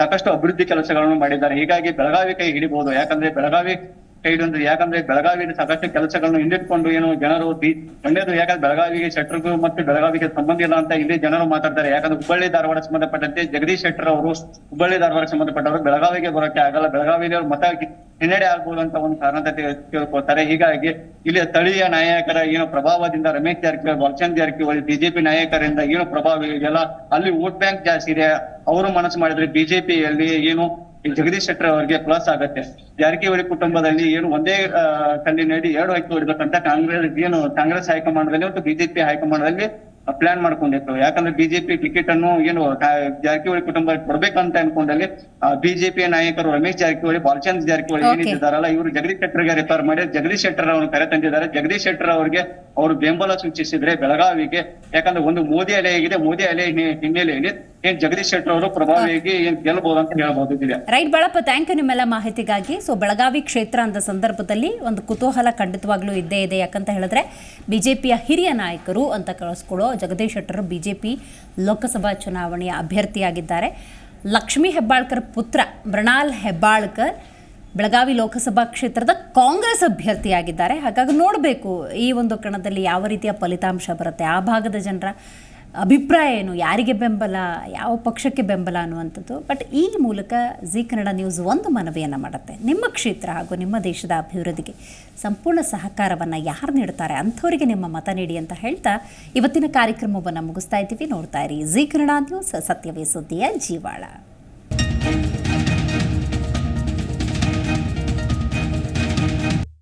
ಸಾಕಷ್ಟು ಅಭಿವೃದ್ಧಿ ಕೆಲಸಗಳನ್ನು ಮಾಡಿದ್ದಾರೆ. ಹೀಗಾಗಿ ಬೆಳಗಾವಿ ಕೈ ಹಿಡಿಬಹುದು. ಯಾಕಂದ್ರೆ ಬೆಳಗಾವಿ ಹಿಡಿದ್ರೆ ಯಾಕಂದ್ರೆ ಬೆಳಗಾವಿಯಲ್ಲಿ ಸಾಕಷ್ಟು ಕೆಲಸಗಳನ್ನು ಹಿಂದಿಟ್ಕೊಂಡು ಏನು ಜನರು ಒಳ್ಳೇದು ಯಾಕಂದ್ರೆ ಬೆಳಗಾವಿಗೆ ಶೆಟ್ಟರ್ಗೂ ಮತ್ತು ಬೆಳಗಾವಿಗೆ ಸಂಬಂಧ ಇಲ್ಲ ಅಂತ ಇಲ್ಲಿ ಜನರು ಮಾತಾಡ್ತಾರೆ. ಯಾಕಂದ್ರೆ ಹುಬ್ಬಳ್ಳಿ ಧಾರವಾಡ ಸಂಬಂಧಪಟ್ಟಂತೆ ಜಗದೀಶ್ ಶೆಟ್ಟರ್ ಅವರು ಹುಬ್ಬಳ್ಳಿ ಧಾರವಾಡ ಸಂಬಂಧಪಟ್ಟವರು ಬೆಳಗಾವಿಗೆ ಬರೋಕೆ ಆಗಲ್ಲ. ಬೆಳಗಾವಿಯಲ್ಲಿ ಅವ್ರು ಮತ ಹಿನ್ನಡೆ ಆಗ್ಬೋದು ಅಂತ ಒಂದು ಕಾರಣ ತಿಳ್ಕೊಳ್ತಾರೆ. ಹೀಗಾಗಿ ಇಲ್ಲಿ ಸ್ಥಳೀಯ ನಾಯಕರ ಏನು ಪ್ರಭಾವದಿಂದ ರಮೇಶ್ ಜಾರಕಿಹೊಳಿ ಬಾಲಚಂದ್ ಜಾರಕಿಹೊಳಿ, ಬಿಜೆಪಿ ನಾಯಕರಿಂದ ಏನು ಪ್ರಭಾವ ಇದೆಯಲ್ಲ ಅಲ್ಲಿ ವೋಟ್ ಬ್ಯಾಂಕ್ ಜಾಸ್ತಿ ಇದೆ. ಅವರು ಮನಸ್ಸು ಮಾಡಿದ್ರೆ ಬಿಜೆಪಿಯಲ್ಲಿ ಏನು ಜಗದೀಶ್ ಶೆಟ್ಟರ್ ಅವರಿಗೆ ಪ್ಲಸ್ ಆಗತ್ತೆ. ಜಾರಕಿಹೊಳಿ ಕುಟುಂಬದಲ್ಲಿ ಏನು ಒಂದೇ ಆ, ಕಲ್ಲಿನಲ್ಲಿ ಎರಡು ಆಯ್ಕೆ ಹೊಡಿಬೇಕಂತ ಕಾಂಗ್ರೆಸ್ ಏನು ಕಾಂಗ್ರೆಸ್ ಹೈಕಮಾಂಡ್ದಲ್ಲಿ ಮತ್ತು ಬಿಜೆಪಿ ಹೈಕಮಾಂಡ್ದಲ್ಲಿ ಪ್ಲಾನ್ ಮಾಡ್ಕೊಂಡಿತ್ತು. ಯಾಕಂದ್ರೆ ಬಿಜೆಪಿ ಟಿಕೆಟ್ ಅನ್ನು ಏನು ಜಾರಕಿಹೊಳಿ ಕುಟುಂಬ ಕೊಡ್ಬೇಕಂತ ಅನ್ಕೊಂಡಲ್ಲಿ ಬಿಜೆಪಿ ನಾಯಕರು ರಮೇಶ್ ಜಾರಕಿಹೊಳಿ ಬಾಲಚಂದ್ರ ಜಾರಕಿಹೊಳಿ. ಏನಿದ್ದಾರಲ್ಲ ಇವರು ಜಗದೀಶ್ ಶೆಟ್ಟರ್ಗೆ ರೆಫರ್ ಮಾಡಿ ಜಗದೀಶ್ ಶೆಟ್ಟರ್ ಅವರನ್ನು ಕರೆ ತಂದಿದ್ದಾರೆ. ಜಗದೀಶ್ ಶೆಟ್ಟರ್ ಅವರಿಗೆ ಅವರು ಬೆಂಬಲ ಸೂಚಿಸಿದ್ರೆ ಬೆಳಗಾವಿಗೆ ಯಾಕಂದ್ರೆ ಒಂದು ಮೋದಿ ಅಲೆ ಆಗಿದೆ. ಮೋದಿ ಅಲೆ ಹಿನ್ನೆಲೆಯಲ್ಲಿ ಜಗದೀಶ್ ಶೆಟ್ಟರ್ ಅವರು ಪ್ರಭಾವಿಯಾಗಿ ಏನ್ ಗೆಲ್ಲಬಹುದು ಅಂತ ಹೇಳಬಹುದು ರೈಟ್ ಬಳಪ್ಪ ಥ್ಯಾಂಕ್ ಯು ನಿಮ್ಮೆಲ್ಲ ಮಾಹಿತಿಗಾಗಿ. ಸೊ ಬೆಳಗಾವಿ ಕ್ಷೇತ್ರ ಅಂದ ಸಂದರ್ಭದಲ್ಲಿ ಒಂದು ಕುತೂಹಲ ಖಂಡಿತವಾಗ್ಲೂ ಇದ್ದೇ ಇದೆ. ಯಾಕಂತ ಹೇಳಿದ್ರೆ, ಬಿಜೆಪಿಯ ಹಿರಿಯ ನಾಯಕರು ಅಂತ ಕಳಿಸ್ಕೊಳ್ಳೋ ಜಗದೀಶ್ ಶೆಟ್ಟರ್ ಬಿಜೆಪಿ ಲೋಕಸಭಾ ಚುನಾವಣೆಯ ಅಭ್ಯರ್ಥಿಯಾಗಿದ್ದಾರೆ. ಲಕ್ಷ್ಮೀ ಹೆಬ್ಬಾಳ್ಕರ್ ಪುತ್ರ ಮೃಣಾಲ್ ಹೆಬ್ಬಾಳ್ಕರ್ ಬೆಳಗಾವಿ ಲೋಕಸಭಾ ಕ್ಷೇತ್ರದ ಕಾಂಗ್ರೆಸ್ ಅಭ್ಯರ್ಥಿಯಾಗಿದ್ದಾರೆ. ಹಾಗಾಗಿ ನೋಡಬೇಕು ಈ ಒಂದು ಕಣದಲ್ಲಿ ಯಾವ ರೀತಿಯ ಫಲಿತಾಂಶ ಬರುತ್ತೆ. ಆ ಭಾಗದ ಜನರ ಅಭಿಪ್ರಾಯ ಏನು? ಯಾರಿಗೆ ಬೆಂಬಲ? ಯಾವ ಪಕ್ಷಕ್ಕೆ ಬೆಂಬಲ ಅನ್ನುವಂಥದ್ದು. ಬಟ್ ಈ ಮೂಲಕ ಜಿ ಕನ್ನಡ ನ್ಯೂಸ್ ಒಂದು ಮನವಿಯನ್ನು ಮಾಡುತ್ತೆ. ನಿಮ್ಮ ಕ್ಷೇತ್ರ ಹಾಗೂ ನಿಮ್ಮ ದೇಶದ ಅಭಿವೃದ್ಧಿಗೆ ಸಂಪೂರ್ಣ ಸಹಕಾರವನ್ನು ಯಾರು ನೀಡ್ತಾರೆ ಅಂಥವರಿಗೆ ನಿಮ್ಮ ಮತ ನೀಡಿ ಅಂತ ಹೇಳ್ತಾ ಇವತ್ತಿನ ಕಾರ್ಯಕ್ರಮವನ್ನು ಮುಗಿಸ್ತಾ ಇದ್ದೀವಿ. ನೋಡ್ತಾ ಇರಿ ಜಿ ಕನ್ನಡ ನ್ಯೂಸ್ ಸತ್ಯವೇ ಸುದ್ದಿಯ ಜೀವಾಳ.